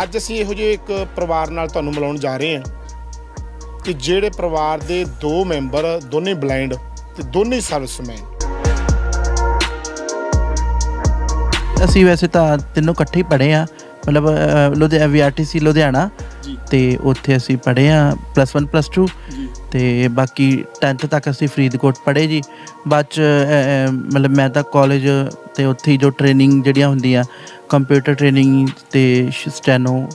ਅੱਜ ਅਸੀਂ ਇਹੋ ਜਿਹੇ ਇੱਕ ਪਰਿਵਾਰ ਨਾਲ ਤੁਹਾਨੂੰ ਮਿਲਾਉਣ ਜਾ ਰਹੇ ਹਾਂ ਕਿ ਜਿਹੜੇ ਪਰਿਵਾਰ ਦੇ ਦੋ ਮੈਂਬਰ ਦੋਨੇ ਬਲਾਈਂਡ ਤੇ ਦੋਨੇ ਸਰਵਿਸਮੈਨ। ਅਸੀਂ ਵੈਸੇ ਤਾਂ ਤਿੰਨੋਂ ਇਕੱਠੇ ਹੀ ਪੜ੍ਹੇ ਆ ਮਤਲਬ ਲੁਧਿਆਣਾ ਵੀਆਰਟੀਸੀ ਲੁਧਿਆਣਾ ਤੇ ਉੱਥੇ ਅਸੀਂ ਪੜ੍ਹੇ ਆ ਪਲੱਸ 1 ਪਲੱਸ 2 ਜੀ। ਤੇ ਬਾਕੀ 10th ਤੱਕ ਅਸੀਂ ਫਰੀਦਕੋਟ ਪੜ੍ਹੇ ਜੀ। ਬਾਅਦ ਚ ਮਤਲਬ ਮੈਂ ਤਾਂ ਕਾਲਜ ਤੇ ਉੱਥੇ ਜੋ ਟ੍ਰੇਨਿੰਗ ਜਿਹੜੀਆਂ ਹੁੰਦੀਆਂ ਕੰਪਿਊਟਰ ਟ੍ਰੇਨਿੰਗ ਤੇ ਸਟੈਨੋ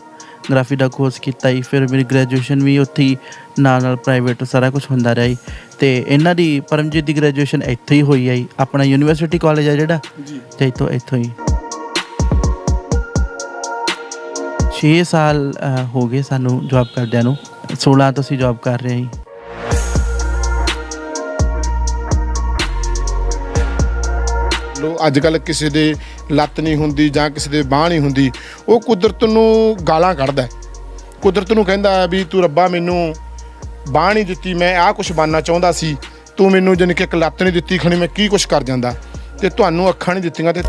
ਗ੍ਰਾਫੀ ਦਾ ਕੋਰਸ ਕੀਤਾ ਹੀ ਫਿਰ ਮੇਰੀ ਗ੍ਰੈਜੂਏਸ਼ਨ ਵੀ ਉੱਥੇ ਨਾਲ ਨਾਲ ਪ੍ਰਾਈਵੇਟ ਸਾਰਾ ਕੁਝ ਹੁੰਦਾ ਰਿਹਾ ਤੇ ਇਹਨਾਂ ਦੀ ਪਰਮਜੀਤ ਦੀ ਗ੍ਰੈਜੂਏਸ਼ਨ ਇੱਥੇ ਹੀ ਹੋਈ ਹੈ ਜੀ ਆਪਣਾ ਯੂਨੀਵਰਸਿਟੀ ਕਾਲਜ ਆ ਜਿਹੜਾ ਜੀ। ਤੇ ਇੱਥੋਂ ਇੱਥੋਂ ਹੀ। 6 ਸਾਲ ਹੋ ਗਏ ਸਾਨੂੰ ਜੌਬ ਕਰਦਿਆਂ ਨੂੰ 16 ਤੋਂ ਅਸੀਂ ਜੌਬ ਕਰ ਰਹੇ ਹਾਂ ਲੋ ਅੱਜ ਕੱਲ ਕਿਸੇ ਦੇ ਲੱਤ ਨਹੀਂ ਹੁੰਦੀ ਜਾਂ ਕਿਸੇ ਦੇ ਬਾਹ ਨਹੀਂ ਹੁੰਦੀ, ਉਹ ਕੁਦਰਤ ਨੂੰ ਗਾਲਾਂ ਕੱਢਦਾ ਕੁਦਰਤ ਨੂੰ ਕਹਿੰਦਾ ਵੀ ਤੂੰ ਰੱਬਾ ਮੈਨੂੰ ਬਾਹ ਨਹੀਂ ਦਿੱਤੀ, ਮੈਂ ਆਹ ਕੁਝ ਬਣਨਾ ਚਾਹੁੰਦਾ ਸੀ, ਤੂੰ ਮੈਨੂੰ ਜਾਣੀ ਕਿ ਇੱਕ ਲੱਤ ਨਹੀਂ ਦਿੱਤੀ, ਖਣੀ ਮੈਂ ਕੀ ਕੁਝ ਕਰ ਜਾਂਦਾ। ਤੇ ਤੁਹਾਨੂੰ ਅੱਖਾਂ ਨਹੀਂ ਦਿੱਤੀਆਂ ਤੇ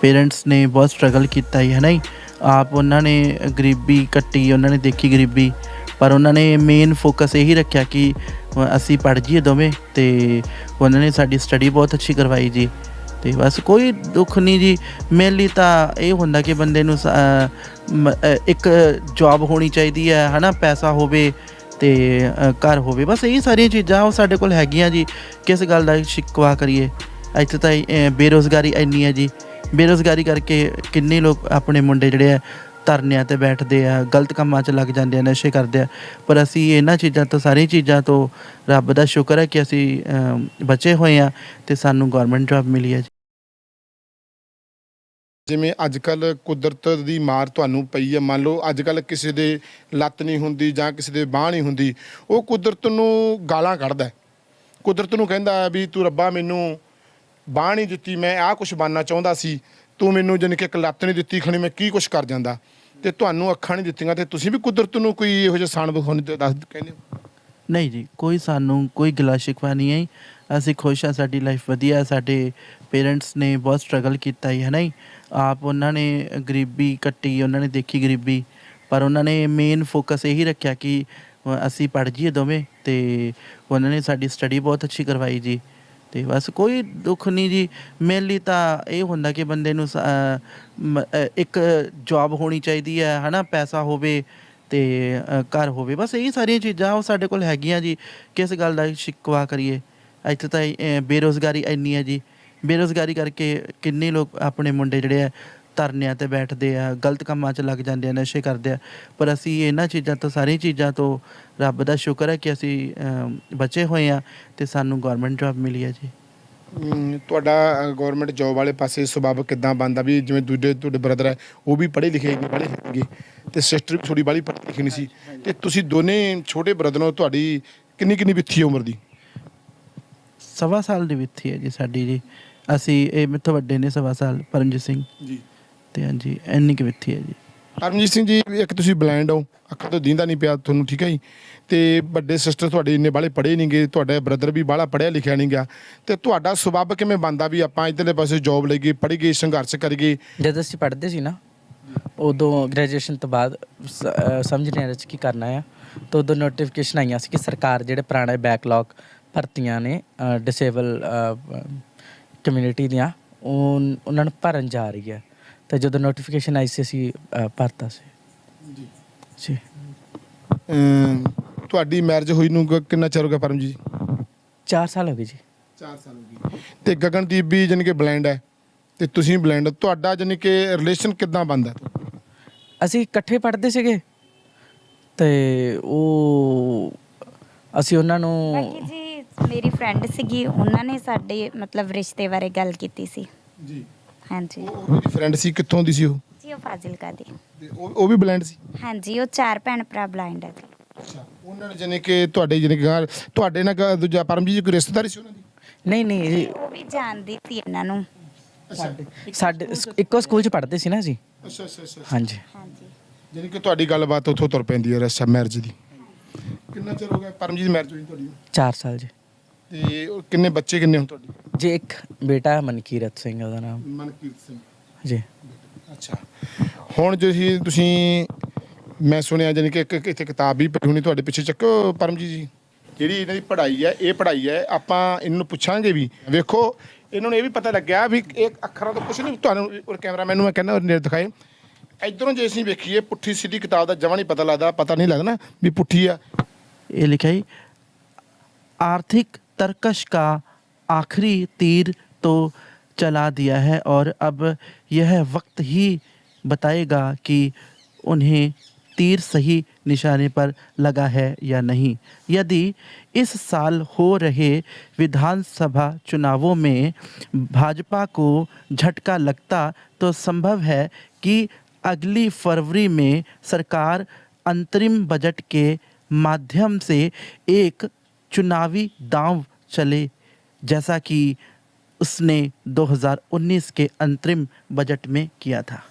ਪੇਰੈਂਟਸ ਨੇ ਬਹੁਤ ਸਟਰਗਲ ਕੀਤਾ ਹੀ, ਹੈ ਨਾ ਜੀ? ਆਪ ਉਹਨਾਂ ਨੇ ਗਰੀਬੀ ਕੱਟੀ, ਉਹਨਾਂ ਨੇ ਦੇਖੀ ਗਰੀਬੀ। ਪਰ ਉਹਨਾਂ ਨੇ ਮੇਨ ਫੋਕਸ ਇਹੀ ਰੱਖਿਆ ਕਿ ਅਸੀਂ ਪੜ੍ਹ ਜੀਏ ਦੋਵੇਂ ਤੇ ਉਹਨਾਂ ਨੇ ਸਾਡੀ ਸਟੱਡੀ ਬਹੁਤ ਅੱਛੀ ਕਰਵਾਈ ਜੀ। ਤੇ ਬਸ ਕੋਈ ਦੁੱਖ ਨਹੀਂ ਜੀ। ਮੇਰੇ ਲਈ ਤਾਂ ਇਹ ਹੁੰਦਾ ਕਿ ਬੰਦੇ ਨੂੰ ਇੱਕ ਜੌਬ ਹੋਣੀ ਚਾਹੀਦੀ ਹੈ ਹਨਾ ਪੈਸਾ ਹੋਵੇ ਤੇ ਘਰ ਹੋਵੇ। ਬਸ ਇਹ ਸਾਰੀਆਂ ਚੀਜ਼ਾਂ ਉਹ ਸਾਡੇ ਕੋਲ ਹੈਗੀਆਂ ਜੀ ਕਿਸ ਗੱਲ ਦਾ ਸ਼ਿਕਵਾ ਕਰੀਏ। ਇੱਥੇ ਤਾਂ ਅਹ, ਬੇਰੁਜ਼ਗਾਰੀ ਇੰਨੀ ਹੈ ਜੀ। ਬੇਰੁਜ਼ਗਾਰੀ ਕਰਕੇ ਕਿੰਨੇ ਲੋਕ ਆਪਣੇ ਮੁੰਡੇ ਜਿਹੜੇ ਆ ਧਰਨਿਆਂ ਤੇ ਬੈਠਦੇ ਆ, ਗਲਤ ਕੰਮਾਂ 'ਚ ਲੱਗ ਜਾਂਦੇ ਆ, ਨਸ਼ੇ ਕਰਦੇ ਆ। ਪਰ ਅਸੀਂ ਇਹਨਾਂ ਚੀਜ਼ਾਂ ਤੋਂ, ਸਾਰੀਆਂ ਚੀਜ਼ਾਂ ਤੋਂ ਰੱਬ ਦਾ ਸ਼ੁਕਰ ਹੈ ਕਿ ਅਸੀਂ ਬਚੇ ਹੋਏ ਆ ਤੇ ਸਾਨੂੰ ਗਵਰਨਮੈਂਟ ਜੌਬ ਮਿਲੀ ਹੈ ਜੀ। ਜਿਵੇਂ ਅੱਜ ਕੱਲ ਕੁਦਰਤ ਦੀ ਮਾਰ ਤੁਹਾਨੂੰ ਪਈ ਹੈ ਮੰਨ ਲਓ ਅੱਜ ਕੱਲ ਕਿਸੇ ਦੇ ਲੱਤ ਨਹੀਂ ਹੁੰਦੀ ਜਾਂ ਕਿਸੇ ਦੇ ਬਾਹ ਨਹੀਂ ਹੁੰਦੀ, ਉਹ ਕੁਦਰਤ ਨੂੰ ਗਾਲਾਂ ਕੱਢਦਾ ਕੁਦਰਤ ਨੂੰ ਕਹਿੰਦਾ ਵੀ ਤੂੰ ਰੱਬਾ ਮੈਨੂੰ ਬਾਹ ਨਹੀਂ ਦਿੱਤੀ, ਮੈਂ ਆਹ ਕੁਝ ਬਣਨਾ ਚਾਹੁੰਦਾ ਸੀ। ਤੂੰ ਮੈਨੂੰ ਜਾਣੀ ਕਿ ਇੱਕ ਲੱਤ ਨਹੀਂ ਦਿੱਤੀ, ਖਣੀ ਮੈਂ ਕੀ ਕੁਛ ਕਰ ਜਾਂਦਾ? ਤੇ ਤੁਹਾਨੂੰ ਅੱਖਾਂ ਨਹੀਂ ਦਿੱਤੀਆਂ ਤੇ ਤੁਸੀਂ ਵੀ ਕੁਦਰਤ ਨੂੰ ਕੋਈ ਇਹੋ ਜਿਹਾ ਸਾਨ ਵਿਖਾਉਣ ਤੇ ਦੱਸ ਕਹਿੰਦੇ ਹੋ? ਨਹੀਂ ਜੀ, ਕੋਈ ਸਾਨੂੰ ਕੋਈ ਗਿਲਾ ਸ਼ਿਕਵਾ ਨਹੀਂ ਹੈ ਅਸੀਂ ਖੁਸ਼ ਹਾਂ, ਸਾਡੀ ਲਾਈਫ ਵਧੀਆ ਸਾਡੇ ਪੇਰੈਂਟਸ ਨੇ ਬਹੁਤ ਸਟਰਗਲ ਕੀਤਾ ਹੀ, ਹੈ ਨਾ ਜੀ? ਆਪ ਉਹਨਾਂ ਨੇ ਗਰੀਬੀ ਕੱਟੀ, ਉਹਨਾਂ ਨੇ ਦੇਖੀ ਗਰੀਬੀ, ਪਰ ਉਹਨਾਂ ਨੇ ਮੇਨ ਫੋਕਸ ਇਹੀ ਰੱਖਿਆ ਕਿ ਅਸੀਂ ਪੜ੍ਹ ਜੀਏ ਦੋਵੇਂ ਤੇ ਉਹਨਾਂ ਨੇ ਸਾਡੀ ਸਟੱਡੀ ਬਹੁਤ ਅੱਛੀ ਕਰਵਾਈ ਜੀ। ਤੇ ਬਸ ਕੋਈ ਦੁੱਖ ਨਹੀਂ ਜੀ। ਮੇਨਲੀ ਤਾਂ ਇਹ ਹੁੰਦਾ ਕਿ ਬੰਦੇ ਨੂੰ ਇੱਕ ਜੌਬ ਹੋਣੀ ਚਾਹੀਦੀ ਹੈ ਹਨਾ ਪੈਸਾ ਹੋਵੇ ਤੇ ਘਰ ਹੋਵੇ। ਬਸ ਇਹ ਸਾਰੀਆਂ ਚੀਜ਼ਾਂ ਉਹ ਸਾਡੇ ਕੋਲ ਹੈਗੀਆਂ ਜੀ ਕਿਸ ਗੱਲ ਦਾ ਸ਼ਿਕਵਾ ਕਰੀਏ। ਇੱਥੇ ਤਾਂ ਅ, ਬੇਰੁਜ਼ਗਾਰੀ ਇੰਨੀ ਹੈ ਜੀ। ਬੇਰੁਜ਼ਗਾਰੀ ਕਰਕੇ ਕਿੰਨੇ ਲੋਕ ਆਪਣੇ ਮੁੰਡੇ ਜਿਹੜੇ ਆ ਧਰਨਿਆਂ ਤੇ ਬੈਠਦੇ ਆ ਗਲਤ ਕੰਮਾਂ 'ਚ ਲੱਗ ਜਾਂਦੇ ਆ ਨਸ਼ੇ ਕਰਦੇ ਆ। ਪਰ ਅਸੀਂ ਇਹਨਾਂ ਚੀਜ਼ਾਂ ਤੋਂ ਸਾਰੀਆਂ ਚੀਜ਼ਾਂ ਤੋਂ ਰੱਬ ਦਾ ਸ਼ੁਕਰ ਹੈ ਕਿ ਅਸੀਂ ਬਚੇ ਹੋਏ ਆ ਤੇ ਸਾਨੂੰ ਗਵਰਨਮੈਂਟ ਜੌਬ ਮਿਲੀ ਹੈ ਜੀ। ਤੁਹਾਡਾ ਗਵਰਨਮੈਂਟ ਜੌਬ ਵਾਲੇ ਪਾਸੇ ਸੁਭਾਅ ਕਿਦਾਂ ਬੰਦਾ ਵੀ ਜਿਵੇਂ ਦੂਜੇ ਤੁਹਾਡੇ ਬ੍ਰਦਰ ਹੈ ਉਹ ਵੀ ਪੜ੍ਹੇ ਲਿਖੇ ਨੇ ਪੜ੍ਹੇ ਹੈਗੇ। ਤੇ ਸਿਸਟਰ ਵੀ ਥੋੜੀ ਬਾਲੀ ਪੜ੍ਹੀ ਲਿਖੀ ਨਹੀਂ ਸੀ। ਤੇ ਤੁਸੀਂ ਦੋਨੇ ਛੋਟੇ ਬ੍ਰਦਰ ਹੋ ਤੁਹਾਡੀ ਕਿੰਨੀ ਕਿੰਨੀ ਵਿੱਥੀ ਉਮਰ ਦੀ? ਸਵਾ ਸਾਲ ਦੀ ਵਿੱਥੀ ਹੈ ਜੀ ਸਾਡੀ ਜੀ। ਅਸੀਂ ਇਹ ਮੇਥੋਂ ਵੱਡੇ ਨੇ ਸਵਾ ਸਾਲ ਪਰਮਜੀਤ ਸਿੰਘ। ਜੀ। ਤੇ ਹਾਂਜੀ ਇੰਨੀ ਕੁ ਵਿੱਥੀ ਹੈ ਜੀ। ਪਰਮਜੀਤ ਸਿੰਘ ਜੀ ਇੱਕ ਤੁਸੀਂ ਬਲਾਈਂਡ ਹੋ ਅੱਖਾਂ ਤੋਂ ਦੀਂਦਾ ਨਹੀਂ ਪਿਆ ਤੁਹਾਨੂੰ ਠੀਕ ਹੈ ਜੀ? ਤੇ ਵੱਡੇ ਸਿਸਟਰ ਤੁਹਾਡੇ ਇੰਨੇ ਬਾਲੇ ਪੜ੍ਹੇ ਨਹੀਂ ਗਏ ਤੁਹਾਡਾ ਬ੍ਰਦਰ ਵੀ ਬਾਲਾ ਪੜ੍ਹਿਆ ਲਿਖਿਆ ਨਹੀਂ ਗਿਆ। ਤੇ ਤੁਹਾਡਾ ਸੁਭਾਅ ਕਿਵੇਂ ਬੰਦਾ ਵੀ ਆਪਾਂ ਇਧਰਲੇ ਪਾਸੇ ਜੌਬ ਲਈਏ ਪੜ੍ਹੀਏ ਸੰਘਰਸ਼ ਕਰੀਏ ਜਦ ਅਸੀਂ ਪੜ੍ਹਦੇ ਸੀ ਨਾ ਉਦੋਂ ਗ੍ਰੈਜੂਏਸ਼ਨ ਤੋਂ ਬਾਅਦ ਸ- ਸਮਝ ਨਹੀਂ ਆ ਰਿਹਾ ਸੀ ਕੀ ਕਰਨਾ ਆ। ਤਾਂ ਉਦੋਂ ਨੋਟੀਫਿਕੇਸ਼ਨ ਆਈਆਂ ਸੀ ਕਿ ਸਰਕਾਰ ਜਿਹੜੇ ਪੁਰਾਣੇ ਬੈਕਲੌਗ ਭਰਤੀਆਂ ਨੇ ਡਿਸੇਬਲ ਕਮਿਊਨਿਟੀ ਦੀਆਂ ਉਨ- ਉਹਨਾਂ ਨੂੰ ਭਰਨ ਜਾ ਰਹੀ ਹੈ। ਤਾਂ ਜਦੋਂ ਨੋਟੀਫਿਕੇਸ਼ਨ ਆਈ ਸੀ ਅਸੀਂ ਭਰਤਾ ਸੀ। ਜੀ। ਜੀ। ਅਮ, ਤੁਹਾਡੀ ਮੈਰਿਜ ਹੋਈ ਨੂੰ ਕਿੰਨਾ ਚਿਰ ਹੋ ਗਿਆ ਪਰਮਜੀਤ ਜੀ? 4 ਸਾਲ ਹੋ ਗਏ ਜੀ। 4 ਸਾਲ ਹੋ ਗਏ। ਤੇ ਗਗਨਦੀਪ ਵੀ ਜਾਣੀ ਕਿ ਬਲੈਂਡ ਹੈ ਤੇ ਤੁਸੀਂ ਬਲੈਂਡ ਤੁਹਾਡਾ ਜਾਣੀ ਕਿ ਰਿਲੇਸ਼ਨ ਕਿੱਦਾਂ ਬਣਦਾ? ਅਸੀਂ ਇਕੱਠੇ ਪੜ੍ਹਦੇ ਸੀਗੇ ਤੇ ਉਹ ਅਸੀਂ ਉਹਨਾਂ ਨੂੰ ਬਾਕੀ ਜੀ ਮੇਰੀ ਫਰੈਂਡ ਸੀਗੀ ਉਹਨਾਂ ਨੇ ਸਾਡੇ ਮਤਲਬ ਰਿਸ਼ਤੇ ਬਾਰੇ ਗੱਲ ਕੀਤੀ ਸੀ। ਜੀ। ਹਾਂਜੀ। ਉਹ ਮੇਰੀ ਫਰੈਂਡ ਸੀ ਕਿੱਥੋਂ ਦੀ ਸੀ ਉਹ? ਜੀ ਉਹ ਫਾਜ਼ਿਲਕਾ ਦੀ। ਤੇ ਉਹ ਉਹ ਵੀ ਬਲੈਂਡ ਸੀ? ਹਾਂਜੀ ਉਹ ਚਾਰ ਭੈਣ ਭਰਾ ਬਲਾਈਂਡ ਹੈ ਜੀ। ਅੱਛਾ ਉਹਨਾਂ ਨੇ ਜਾਣੀ ਕਿ ਤੁਹਾਡੇ ਜਾਣੀ ਕਿ ਤੁਹਾਡੇ ਨਾਲ ਦੂਜਾ ਪਰਮਜੀਤ ਜੀ ਕੋਈ ਰਿਸ਼ਤੇਦਾਰੀ ਸੀ ਉਹਨਾਂ ਦੀ? ਨਹੀਂ ਨਹੀਂ ਜੀ, ਉਹ ਵੀ ਜਾਣਦੀ ਸੀ ਇਹਨਾਂ ਨੂੰ। ਸਾਡੇ ਇੱਕੋ ਸਕੂਲ 'ਚ ਪੜ੍ਹਦੇ ਸੀ ਨਾ ਅਸੀਂ ਅੱਛਾ ਅੱਛਾ ਅੱਛਾ ਹਾਂਜੀ। ਹਾਂਜੀ। ਜਾਣੀ ਕਿ ਤੁਹਾਡੀ ਗੱਲਬਾਤ ਉੱਥੋਂ ਤੁਰ ਪੈਂਦੀ ਹੈ ਰਸਾ ਮੈਰਿਜ ਦੀ। ਕਿੰਨਾ ਚਿਰ ਹੋ ਗਿਆ ਪਰਮਜੀਤ ਮੈਰਿਜ ਹੋਈ ਤੁਹਾਡੀ? 4 ਸਾਲ ਜੀ। ਤੇ ਉਹ ਕਿੰਨੇ ਬੱਚੇ ਕਿੰਨੇ ਹੁਣ ਤੁਹਾਡੀ? ਜੀ ਇੱਕ ਬੇਟਾ ਮਨਕੀਰਤ ਸਿੰਘ ਉਹਦਾ ਨਾਮ। ਮਨਕੀਰਤ ਸਿੰਘ। ਜੀ। ਅੱਛਾ। ਹੁਣ ਜੇ ਤੁਸੀਂ ਮੈਂ ਸੁਣਿਆ ਜਾਨੀ ਕਿ ਇੱਕ ਇੱਥੇ ਕਿਤਾਬ ਵੀ ਪਈ ਹੋਣੀ ਤੁਹਾਡੇ ਪਿੱਛੇ ਚੱਕੋ ਪਰਮਜੀਤ ਜੀ। ਜਿਹੜੀ ਇਹਨਾਂ ਦੀ ਪੜ੍ਹਾਈ ਹੈ ਇਹ ਪੜ੍ਹਾਈ ਹੈ ਆਪਾਂ ਇਹਨਾਂ ਨੂੰ ਪੁੱਛਾਂਗੇ ਵੀ। ਵੇਖੋ ਇਹਨਾਂ ਨੂੰ ਇਹ ਵੀ ਪਤਾ ਲੱਗਿਆ ਵੀ ਇਹ ਅੱਖਰਾਂ ਤੋਂ ਕੁਝ ਨਹੀਂ ਤੁਹਾਨੂੰ ਉਹ ਕੈਮਰਾਮੈਨ ਨੂੰ ਮੈਂ ਕਹਿੰਦਾ ਨੇੜ ਦਿਖਾਏ। ਇਧਰੋਂ ਜੇ ਅਸੀਂ ਵੇਖੀਏ ਪੁੱਠੀ ਸਿੱਧੀ ਕਿਤਾਬ ਦਾ ਜਮਾਂ ਨਹੀਂ ਪਤਾ ਲੱਗਦਾ ਪਤਾ ਨਹੀਂ ਲੱਗਦਾ ਵੀ ਪੁੱਠੀ ਆ। ਇਹ ਲਿਖਿਆ ਜੀ ਆਰਥਿਕ तरकश का आखिरी तीर तो चला दिया है और अब यह वक्त ही बताएगा कि उन्हें तीर सही निशाने पर लगा है या नहीं। यदि इस साल हो रहे विधानसभा चुनावों में भाजपा को झटका लगता तो संभव है कि अगली फरवरी में सरकार अंतरिम बजट के माध्यम से एक चुनावी दांव चले जैसा कि उसने 2019 के अंतरिम बजट में किया था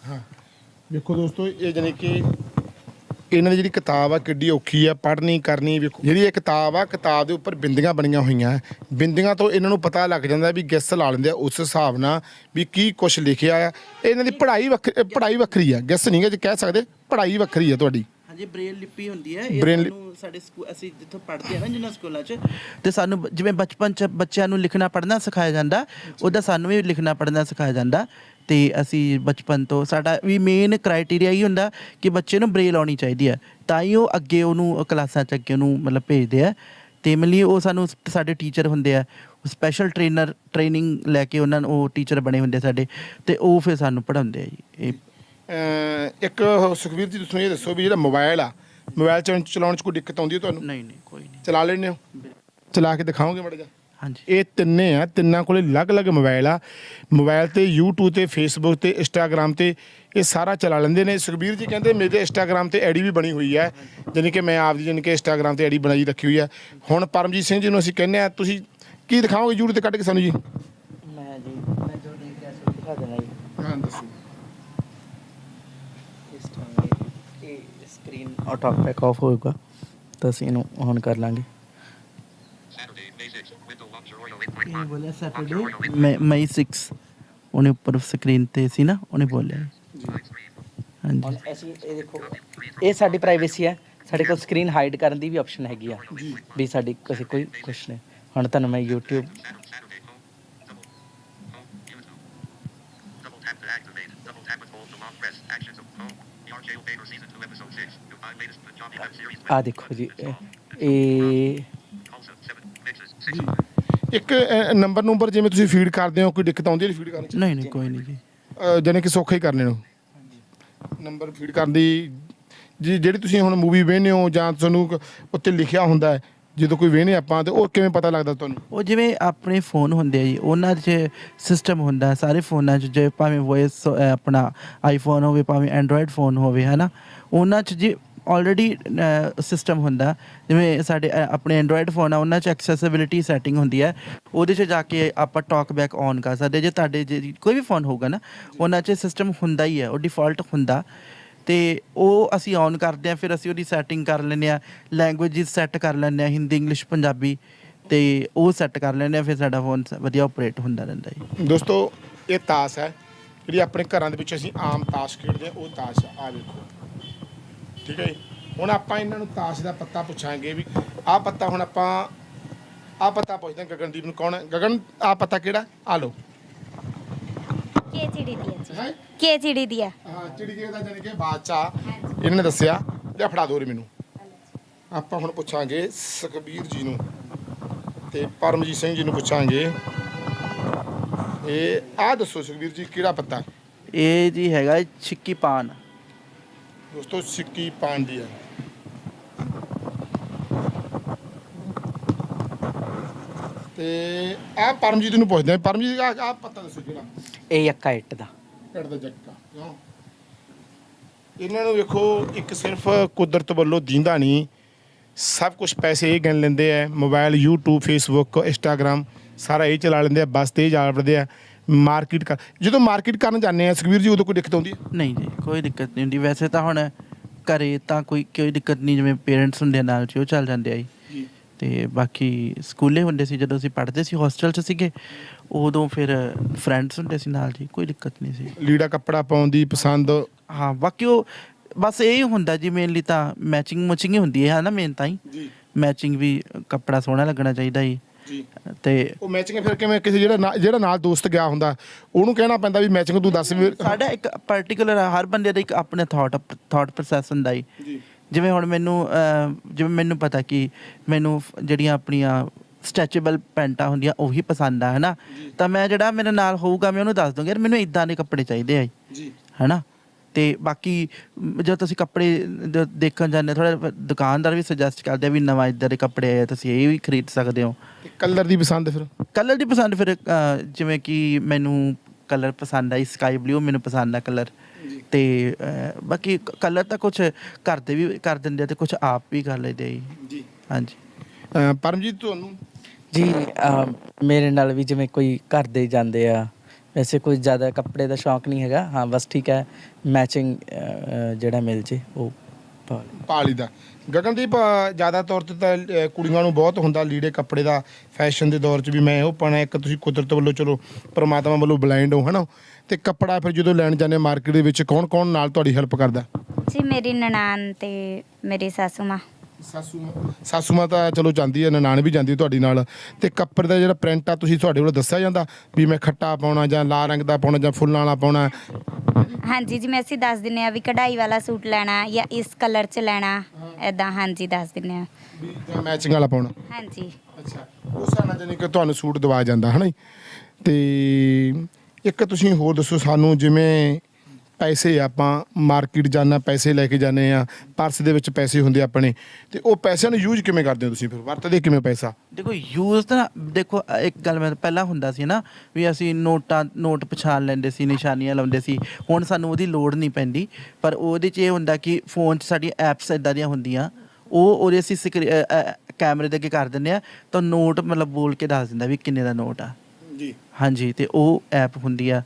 ਵੇਖੋ ਦੋਸਤੋ ਇਹ ਜਾਨੀ ਕਿ ਇਹਨਾਂ ਦੀ ਜਿਹੜੀ ਕਿਤਾਬ ਆ ਕਿੱਡੀ ਔਖੀ ਆ ਪੜ੍ਹਨੀ ਕਰਨੀ ਵੇਖੋ ਜਿਹੜੀ ਇਹ ਕਿਤਾਬ ਆ ਕਿਤਾਬ ਦੇ ਉੱਪਰ ਬਿੰਦੀਆਂ ਬਣੀਆਂ ਹੋਈਆਂ ਬਿੰਦੀਆਂ ਤੋਂ ਇਹਨਾਂ ਨੂੰ ਪਤਾ ਲੱਗ ਜਾਂਦਾ ਵੀ ਗੈਸ ਲਾ ਲੈਂਦੇ ਆ ਉਸ ਹਿਸਾਬ ਨਾਲ ਵੀ ਕੀ ਕੁਝ ਲਿਖਿਆ ਆ ਇਹਨਾਂ ਦੀ ਪੜ੍ਹਾਈ ਵੱਖ- ਪੜ੍ਹਾਈ ਵੱਖਰੀ ਆ ਗੈਸ ਨਹੀਂ ਗਾ ਜੇ ਕਹਿ ਸਕਦੇ ਪੜ੍ਹਾਈ ਵੱਖਰੀ ਆ ਤੁਹਾਡੀ ਹਾਂਜੀ ਬ੍ਰੇਲ ਲਿਪੀ ਹੁੰਦੀ ਹੈ ਇਹ Braille ਸਾਨੂੰ ਸਾਡੇ ਸਕੂਲ ਅਸੀਂ ਜਿੱਥੋਂ ਪੜ੍ਹਦੇ ਆ ਨਾ ਜਿਨ੍ਹਾਂ ਸਕੂਲਾਂ 'ਚ ਤੇ ਸਾਨੂੰ ਬ- ਜਿਵੇਂ ਬਚਪਨ 'ਚ ਬੱਚਿਆਂ ਨੂੰ ਲਿਖਣਾ ਪੜ੍ਹਨਾ ਸਿਖਾਇਆ ਜਾਂਦਾ ਉਹਦਾ ਸਾਨੂੰ ਵੀ ਲਿਖਣਾ ਪੜ੍ਹਨਾ ਸਿਖਾਇਆ ਜਾਂਦਾ ਤੇ ਅਸੀਂ ਬਚਪਨ ਤੋਂ ਸਾਡਾ ਵੀ ਮੇਨ ਕ੍ਰਾਈਟੇਰੀਆ ਹੀ ਹੁੰਦਾ ਕਿ ਬੱਚੇ ਨੂੰ ਬ੍ਰੇਲ ਆਉਣੀ ਚਾਹੀਦੀ ਹੈ ਤਾਂ ਹੀ ਉਹ ਅੱਗੇ ਉਹਨੂੰ ਕਲਾਸਾਂ 'ਚ ਅੱਗੇ ਉਹਨੂੰ ਮਤਲਬ ਭੇਜਦੇ ਆ ਤੇ ਮਤਲਬ ਉਹ ਸਾਨੂੰ ਸਾਡੇ ਟੀਚਰ ਹੁੰਦੇ ਆ ਸਪੈਸ਼ਲ ਟ੍ਰੇਨਰ ਟ੍ਰੇਨਿੰਗ ਲੈ ਕੇ ਉਹਨਾਂ ਨੂੰ ਉਹ ਟੀਚਰ ਬਣੇ ਹੁੰਦੇ ਸਾਡੇ ਤੇ ਉਹ ਫਿਰ ਸਾਨੂੰ ਪੜ੍ਹਾਉਂਦੇ ਆ ਜੀ ਇਹ ਇੱਕ ਸੁਖਵੀਰ ਜੀ ਤੁਸੀਂ ਇਹ ਦੱਸੋ ਵੀ ਜਿਹੜਾ ਮੋਬਾਈਲ ਆ ਮੋਬਾਈਲ ਚ ਚਲਾਉਣ ਚ ਕੋਈ ਦਿੱਕਤ ਆਉਂਦੀ ਹੈ ਤੁਹਾਨੂੰ? ਨਹੀਂ ਨਹੀਂ ਕੋਈ ਨਹੀਂ। ਚਲਾ ਲੈਂਦੇ ਹੋ? ਚਲਾ ਕੇ ਦਿਖਾਓਗੇ ਮੜਾ ਜਾ ਹਾਂਜੀ। ਇਹ ਤਿੰਨੇ ਆ ਤਿੰਨਾਂ ਕੋਲੇ ਅਲੱਗ-ਅਲੱਗ ਮੋਬਾਈਲ ਆ। ਮੋਬਾਈਲ ਤੇ YouTube ਤੇ Facebook ਤੇ Instagram ਤੇ ਇਹ ਸਾਰਾ ਚਲਾ ਲੈਂਦੇ ਨੇ। ਸੁਖਬੀਰ ਜੀ ਕਹਿੰਦੇ ਮੇਰੇ Instagram ਤੇ ਆਈਡੀ ਵੀ ਬਣੀ ਹੋਈ ਹੈ। ਜਾਣੀ ਕਿ ਮੈਂ ਆਪਦੀ ਜਾਣੀ ਕਿ Instagram ਤੇ ਆਈਡੀ ਬਣਾਈ ਰੱਖੀ ਹੋਈ ਹੈ। ਹੁਣ ਪਰਮਜੀਤ ਸਿੰਘ ਜੀ ਨੂੰ ਅਸੀਂ ਕਹਿੰਦੇ ਆ ਤੁਸੀਂ ਕੀ ਦਿਖਾਓਗੇ YouTube ਤੇ ਕੱਢ ਕੇ ਸਾਨੂੰ ਜੀ? ਮੈਂ ਜੀ ਮੈਂ ਜੋ ਦੇਖ ਰਿਹਾ ਸੀ ਦਿਖਾ ਦੇਣਾ ਜੀ। ਹਾਂ ਦੱਸੋ ਇਸ ਟਾਈਮ ਇਹ ਸਕਰੀਨ ਆਟੋ ਆਫ ਹੋਏਗਾ ਤਾਂ ਅਸੀਂ ਇਹਨੂੰ ਔਨ ਕਰ ਲਾਂਗੇ। Saturday, May 6th. Window launcher oil 8.5. ਇਹ ਬੋਲਿਆ ਸੈਟਰਡੇ ਮਈ 6 ਉਹਨੇ ਉੱਪਰ ਸਕਰੀਨ ਤੇ ਸੀ ਨਾ ਉਹਨੇ ਬੋਲਿਆ. ਹਾਂਜੀ। ਅਸੀਂ ਇਹ ਦੇਖੋ ਇਹ ਸਾਡੀ ਪ੍ਰਾਈਵੇਸੀ ਹੈ। ਸਾਡੇ ਕੋਲ ਸਕਰੀਨ ਹਾਈਡ ਕਰਨ ਦੀ ਵੀ ਆਪਸ਼ਨ ਹੈਗੀ ਆ। ਵੀ ਸਾਡੀ ਕੋਈ ਕੁਛ ਨਹੀਂ ਹੁਣ ਤੁਹਾਨੂੰ ਮੈਂ YouTube ਆ ਦੇਖੋ ਜੀ ਇਹ- ਇਹ Also 7 mixes. 6. ਇੱਕ ਨੰਬਰ ਨੰਬਰ ਜਿਵੇਂ ਤੁਸੀਂ ਫੀਡ ਕਰਦੇ ਹੋ ਕੋਈ ਦਿੱਕਤ ਆਉਂਦੀ ਹੈ ਫੀਡ ਕਰਨ ਚ ਨਹੀਂ ਨਹੀਂ ਕੋਈ ਨਹੀਂ ਜੀ ਜਾਣੀ ਕਿ ਸੌਖਾ ਹੀ ਕਰਨੇ ਨੂੰ ਨੰਬਰ ਫੀਡ ਕਰਨ ਦੀ ਜੀ ਜਿਹੜੀ ਤੁਸੀਂ ਹੁਣ ਮੂਵੀ ਵੇਖਦੇ ਹੋ ਜਾਂ ਤੁਹਾਨੂੰ ਉੱਤੇ ਲਿਖਿਆ ਹੁੰਦਾ ਹੈ ਜਦੋਂ ਕੋਈ ਵੇਖਨੇ ਆਪਾਂ ਤੇ ਉਹ ਕਿਵੇਂ ਪਤਾ ਲੱਗਦਾ ਤੁਹਾਨੂੰ ਉਹ ਜਿਵੇਂ ਆਪਣੇ ਫੋਨ ਹੁੰਦੇ ਆ ਜੀ ਉਹਨਾਂ 'ਚ ਸਿਸਟਮ ਹੁੰਦਾ ਸਾਰੇ ਫੋਨਾਂ 'ਚ ਜੇ ਭਾਵੇਂ ਵੌਇਸ ਆਪਣਾ ਆਈਫੋਨ ਹੋਵੇ ਭਾਵੇਂ ਐਂਡਰੋਇਡ ਫੋਨ ਹੋਵੇ ਹੈ ਨਾ ਉਹਨਾਂ 'ਚ ਜੀ ਆਲਰੇਡੀ ਸਿਸਟਮ ਹੁੰਦਾ। ਜਿਵੇਂ ਸਾਡੇ ਅ, ਆਪਣੇ ਐਂਡਰੋਇਡ ਫੋਨ ਆ ਉਹਨਾਂ 'ਚ ਐਕਸੈਸਿਬਿਲਿਟੀ ਸੈਟਿੰਗ ਹੁੰਦੀ ਹੈ। ਉਹਦੇ 'ਚ ਜਾ ਕੇ ਆਪਾਂ ਟਾਕ ਬੈਕ ਔਨ ਕਰ ਸਕਦੇ ਜੇ ਤੁਹਾਡੇ ਜੇ ਕੋਈ ਵੀ ਫੋਨ ਹੋਊਗਾ ਨਾ ਉਹਨਾਂ 'ਚ ਸਿਸਟਮ ਹੁੰਦਾ ਹੀ ਹੈ। ਉਹ ਡਿਫਾਲਟ ਹੁੰਦਾ। ਤੇ ਉਹ ਅਸੀਂ ਔਨ ਕਰਦੇ ਆ ਫਿਰ ਅਸੀਂ ਉਹਦੀ ਸੈਟਿੰਗ ਕਰ ਲੈਂਦੇ ਆ ਲੈਂਗੁਏਜ ਸੈੱਟ ਕਰ ਲੈਂਦੇ ਆ ਹਿੰਦੀ ਇੰਗਲਿਸ਼ ਪੰਜਾਬੀ ਤੇ ਉਹ ਸੈੱਟ ਕਰ ਲੈਂਦੇ ਆ ਫਿਰ ਸਾਡਾ ਫੋਨ ਵਧੀਆ ਆਪਰੇਟ ਹੁੰਦਾ ਰਹਿੰਦਾ ਜੀ। ਦੋਸਤੋ ਇਹ ਤਾਸ਼ ਹੈ। ਜਿਹੜੀ ਆਪਣੇ ਘਰਾਂ ਦੇ ਵਿੱਚ ਅਸੀਂ ਆਮ ਤਾਸ਼ ਖੇਡਦੇ ਹਾਂ ਉਹ ਤਾਸ਼ ਆ। ਵੇਖੋ। ਠੀਕ ਹੈ ਜੀ? ਹੁਣ ਆਪਾਂ ਇਹਨਾਂ ਨੂੰ ਤਾਸ਼ ਦਾ ਪੱਤਾ ਪੁੱਛਾਂਗੇ ਵੀ ਆਹ ਪੱਤਾ ਹੁਣ ਆਪਾਂ ਆਹ ਪੱਤਾ ਪੁੱਛਦੇ ਹਾਂ ਗਗਨਦੀਪ ਨੂੰ ਕੌਣ ਹੈ? ਗਗਨ ਆਹ ਪੱਤਾ ਕਿਹੜਾ? ਆ ਲਓ। ਕੇ ਚਿੜੀ ਦੀ ਹੈ ਜੀ। ਹੈ? ਕੇ ਚਿੜੀ ਦੀ ਹੈ। ਹਾਂ ਚਿੜੀਏ ਦਾ ਜਾਨੀ ਕਿ ਬਾਦਸ਼ਾਹ। ਇਹਨਾਂ ਨੇ ਦੱਸਿਆ ਲਿਆ ਫੜਾ ਦੋ ਰੇ ਮੈਨੂੰ। ਆਪਾਂ ਹੁਣ ਪੁੱਛਾਂਗੇ ਸੁਖਬੀਰ ਜੀ ਨੂੰ ਤੇ ਪਰਮਜੀਤ ਸਿੰਘ ਜੀ ਨੂੰ ਪੁੱਛਾਂਗੇ। ਇਹ ਆਹ ਦੱਸੋ ਸੁਖਬੀਰ ਜੀ ਕਿਹੜਾ ਪੱਤਾ? ਇਹ ਜੀ ਹੈਗਾ ਛਿੱਕੀ ਪਾਨ। ਦੋਸਤੋ ਸਿੱਕੀ ਪਾਣ ਦੀ ਹੈ। ਤੇ ਆਹ ਪਰਮਜੀਤ ਨੂੰ ਪੁੱਛਦੇ ਆ ਪਰਮਜੀਤ ਆਹ ਆਹ ਪੱਤਾ ਦੱਸੋ ਕਿਹੜਾ? ਇਹ ਯੱਕਾ ਇੱਟ ਦਾ। ਕੱਟ ਦਾ ਜੱਕਾ ਕਿਉਂ? ਇਹਨਾਂ ਨੂੰ ਵੇਖੋ ਇੱਕ ਸਿਰਫ ਕੁਦਰਤ ਵੱਲੋਂ ਦੀਂਦਾ ਨਹੀਂ। ਸਭ ਕੁਝ ਪੈਸੇ ਇਹ ਗਿਣ ਲੈਂਦੇ ਆ। ਮੋਬਾਈਲ YouTube Facebook Instagram ਸਾਰਾ ਇਹ ਚਲਾ ਲੈਂਦੇ ਆ। ਬਸ ਤੇ ਇਹ ਜਾ ਵੜਦੇ ਆ। ਮਾਰਕੀਟ ਕਰ ਜਦੋਂ ਮਾਰਕੀਟ ਕਰਨ ਜਾਂਦੇ ਆ ਸੁਖਵੀਰ ਜੀ ਉਦੋਂ ਕੋਈ ਦਿੱਕਤ ਆਉਂਦੀ ਹੈ? ਨਹੀਂ ਜੀ ਕੋਈ ਦਿੱਕਤ ਨਹੀਂ ਹੁੰਦੀ। ਵੈਸੇ ਤਾਂ ਹੁਣ ਘਰੇ ਤਾਂ ਕੋਈ ਕੋਈ ਦਿੱਕਤ ਨਹੀਂ ਜਿਵੇਂ ਪੇਰੈਂਟਸ ਹੁੰਦੇ ਆ ਨਾਲ ਚ ਉਹ ਚੱਲ ਜਾਂਦੇ ਆ ਜੀ। ਜੀ। ਤੇ ਬਾਕੀ ਸਕੂਲੇ ਹੁੰਦੇ ਸੀ ਜਦੋਂ ਅਸੀਂ ਪੜ੍ਹਦੇ ਸੀ ਹੋਸਟਲ 'ਚ ਸੀਗੇ ਉਦੋਂ ਫਿਰ ਫਰੈਂਡਸ ਹੁੰਦੇ ਸੀ ਨਾਲ ਜੀ ਕੋਈ ਦਿੱਕਤ ਨਹੀਂ ਸੀ। ਲੀੜਾ ਕੱਪੜਾ ਪਾਉਣ ਦੀ ਪਸੰਦ? ਹਾਂ ਬਾਕੀ ਉਹ ਬਸ ਇਹ ਹੀ ਹੁੰਦਾ ਜੀ ਮੇਨਲੀ ਤਾਂ ਮੈਚਿੰਗ ਮੁਚਿੰਗ ਹੀ ਹੁੰਦੀ ਹੈ ਨਾ ਮੇਨ ਤਾਂ ਹੀ। ਜੀ। ਮੈਚਿੰਗ ਵੀ ਕੱਪੜਾ ਸੋਹਣਾ ਲੱਗਣਾ ਚਾਹੀਦਾ ਜੀ ਜੀ। ਤੇ ਉਹ ਮੈਚਿੰਗ ਫਿਰ ਕਿਵੇਂ ਕਿਸੇ ਜਿਹੜਾ ਨਾ- ਜਿਹੜਾ ਨਾਲ ਦੋਸਤ ਗਿਆ ਹੁੰਦਾ ਉਹਨੂੰ ਕਹਿਣਾ ਪੈਂਦਾ ਵੀ ਮੈਚਿੰਗ ਤੂੰ ਦੱਸ ਵੀ ਸਾਡਾ ਇੱਕ ਪਾਰਟਿਕੂਲਰ ਹਰ ਬੰਦੇ ਦਾ ਇੱਕ ਆਪਣੇ ਥਾਟ ਥਾਟ ਪ੍ਰੋਸੈਸ ਹੁੰਦਾ ਜੀ। ਜਿਵੇਂ ਹੁਣ ਮੈਨੂੰ ਅਹ, ਜਿਵੇਂ ਮੈਨੂੰ ਪਤਾ ਕਿ ਮੈਨੂੰ ਫ- ਜਿਹੜੀਆਂ ਆਪਣੀਆਂ ਸਟ੍ਰੈਚੇਬਲ ਪੈਂਟਾਂ ਹੁੰਦੀਆਂ ਉਹੀ ਪਸੰਦ ਆ ਹਨਾ? ਤਾਂ ਮੈਂ ਜਿਹੜਾ ਮੇਰੇ ਨਾਲ ਹੋਊਗਾ ਮੈਂ ਉਹਨੂੰ ਦੱਸ ਦੂੰਗਾ ਯਾਰ ਮੈਨੂੰ ਇਦਾਂ ਦੇ ਕੱਪੜੇ ਚਾਹੀਦੇ ਆ ਜੀ। ਹਨਾ? ਤੇ ਬਾਕੀ ਜਦੋਂ ਤੁਸੀਂ ਕੱਪੜੇ ਦ- ਦੇਖਣ ਜਾਂਦੇ ਥੋੜਾ ਦੁਕਾਨਦਾਰ ਵੀ ਸੁਜੈਸਟ ਕਰਦੇ ਆ ਵੀ ਨਵਾਂ ਇਦਾਂ ਦੇ ਕੱਪੜੇ ਆਏ ਆ, ਤੁਸੀਂ ਇਹ ਵੀ ਖਰੀਦ ਸਕਦੇ ਹੋ। ਕਲਰ ਦੀ ਪਸੰਦ ਫਿਰ? ਕਲਰ ਦੀ ਪਸੰਦ ਫਿਰ ਅਹ, ਜਿਵੇਂ ਕਿ ਮੈਨੂੰ ਕਲਰ ਪਸੰਦ ਆਈ ਸਕਾਈ ਬਲੂ ਮੈਨੂੰ ਪਸੰਦ ਆ ਕਲਰ। ਤੇ ਅਹ, ਬਾਕੀ ਕਲਰ ਤਾਂ ਕੁਝ ਘਰ ਦੇ ਵੀ ਕਰ ਦਿੰਦੇ ਆ ਤੇ ਕੁਝ ਆਪ ਵੀ ਕਰ ਲੈਂਦੇ ਆ ਜੀ। ਜੀ। ਹਾਂਜੀ। ਪਰਮਜੀਤ ਤੁਹਾਨੂੰ? ਜੀ ਅਮ, ਮੇਰੇ ਨਾਲ ਵੀ ਜਿਵੇਂ ਕੋਈ ਘਰ ਦੇ ਜਾਂਦੇ ਆ ਵੈਸੇ ਕੋਈ ਜ਼ਿਆਦਾ ਕੱਪੜੇ ਦਾ ਸ਼ੌਂਕ ਨਹੀਂ ਹੈਗਾ। ਹਾਂ ਬਸ ਠੀਕ ਹੈ ਮੈਚਿੰਗ ਜਿਹੜਾ ਮਿਲ ਜੇ ਉਹ। ਪਾਲੀ ਦਾ ਗਗਨਦੀਪ ਜ਼ਿਆਦਾ ਤੌਰ ਤੇ ਤਾਂ ਕੁੜੀਆਂ ਨੂੰ ਬਹੁਤ ਹੁੰਦਾ ਲੀੜੇ ਕੱਪੜੇ ਦਾ। ਫੈਸ਼ਨ ਦੇ ਦੌਰ 'ਚ ਵੀ ਮੈਂ ਉਹ ਪਾਣਾ ਇੱਕ ਤੁਸੀਂ ਕੁਦਰਤ ਵੱਲੋਂ ਚਲੋ ਪ੍ਰਮਾਤਮਾ ਵੱਲੋਂ ਬਲਾਈਂਡ ਹੋ ਹਨਾ? ਤੇ ਕੱਪੜਾ ਫਿਰ ਜਦੋਂ ਲੈਣ ਜਾਂਦੇ ਮਾਰਕੀਟ ਦੇ ਵਿੱਚ ਕੌਣ ਕੌਣ ਨਾਲ ਤੁਹਾਡੀ ਹੈਲਪ ਕਰਦਾ? ਜੀ ਮੇਰੀ ਨਨਾਣ ਤੇ ਮੇਰੀ ਸਾਸੂ ਮਾਂ ਸਾਸੂ ਸਾਸੂ ਮਾਂ ਤਾਂ ਚਲੋ ਜਾਂਦੀ ਹੈ ਨਨਾਣ ਵੀ ਜਾਂਦੀ ਹੈ ਤੁਹਾਡੀ ਨਾਲ। ਤੇ ਕੱਪੜੇ ਦਾ ਜਿਹੜਾ ਪ੍ਰਿੰਟ ਆ ਤੁਸੀਂ ਤੁਹਾਡੇ ਵੱਲੋਂ ਦੱਸਿਆ ਜਾਂਦਾ ਵੀ ਮੈਂ ਖੱਟਾ ਪਾਉਣਾ ਜਾਂ ਲਾਲ ਰੰਗ ਦਾ ਪਾਉਣਾ ਜਾਂ ਫੁੱਲਾਂ ਵਾਲਾ ਪਾਉਣਾ? ਹਾਂਜੀ ਜਿਵੇਂ ਅਸੀਂ ਦੱਸ ਦਿੰਨੇ ਆ ਵੀ ਕਢਾਈ ਵਾਲਾ ਸੂਟ ਲੈਣਾ ਜਾਂ ਇਸ ਕਲਰ 'ਚ ਲੈਣਾ ਐਦਾਂ ਹਾਂਜੀ ਦੱਸ ਦਿੰਨੇ ਆ। ਵੀ ਜਾਂ ਮੈਚਿੰਗ ਵਾਲਾ ਪਾਉਣਾ? ਹਾਂਜੀ। ਅੱਛਾ ਉਸ ਨਾਲ ਜਾਨੀ ਕਿ ਤੁਹਾਨੂੰ ਸੂਟ ਦਵਾ ਜਾਂਦਾ ਹਨਾ ਜੀ? ਤੇ ਇੱਕ ਤੁਸੀਂ ਹੋਰ ਦੱਸੋ ਸਾਨੂੰ ਜਿਵੇਂ ਪੈਸੇ ਆਪਾਂ ਮਾਰਕੀਟ ਜਾਣਾ ਪੈਸੇ ਲੈ ਕੇ ਜਾਂਦੇ ਆ ਪਰਸ ਦੇ ਵਿੱਚ ਪੈਸੇ ਹੁੰਦੇ ਆਪਣੇ ਤੇ ਉਹ ਪੈਸਿਆਂ ਨੂੰ ਯੂਜ਼ ਕਿਵੇਂ ਕਰਦੇ ਹੋ ਤੁਸੀਂ ਫਿਰ? ਵਰਤਦੇ ਕਿਵੇਂ ਪੈਸਾ? ਦੇਖੋ ਯੂਜ਼ ਤਾਂ ਦੇਖੋ ਇੱਕ ਗੱਲ ਮੈਂ ਪਹਿਲਾਂ ਹੁੰਦਾ ਸੀ ਨਾ ਵੀ ਅਸੀਂ ਨੋਟਾਂ ਨੋਟ ਪਛਾਣ ਲੈਂਦੇ ਸੀ ਨਿਸ਼ਾਨੀਆਂ ਲਾਉਂਦੇ ਸੀ ਹੁਣ ਸਾਨੂੰ ਉਹਦੀ ਲੋੜ ਨਹੀਂ ਪੈਂਦੀ ਪਰ ਉਹਦੇ 'ਚ ਇਹ ਹੁੰਦਾ ਕਿ ਫੋਨ 'ਚ ਸਾਡੀ ਐਪਸ ਇਦਾਂ ਦੀਆਂ ਹੁੰਦੀਆਂ ਉਹ ਉਹਦੇ ਅਸੀਂ ਕੈਮਰੇ ਦੇ ਅੱਗੇ ਕਰ ਦਿੰਦੇ ਆ ਤਾਂ ਨੋਟ ਮਤਲਬ ਬੋਲ ਕੇ ਦੱਸ ਦਿੰਦਾ ਵੀ ਕਿੰਨੇ ਦਾ ਨੋਟ ਆ। ਜੀ। ਹਾਂਜੀ ਤੇ ਉਹ ਐਪ ਹੁੰਦੀ ਆ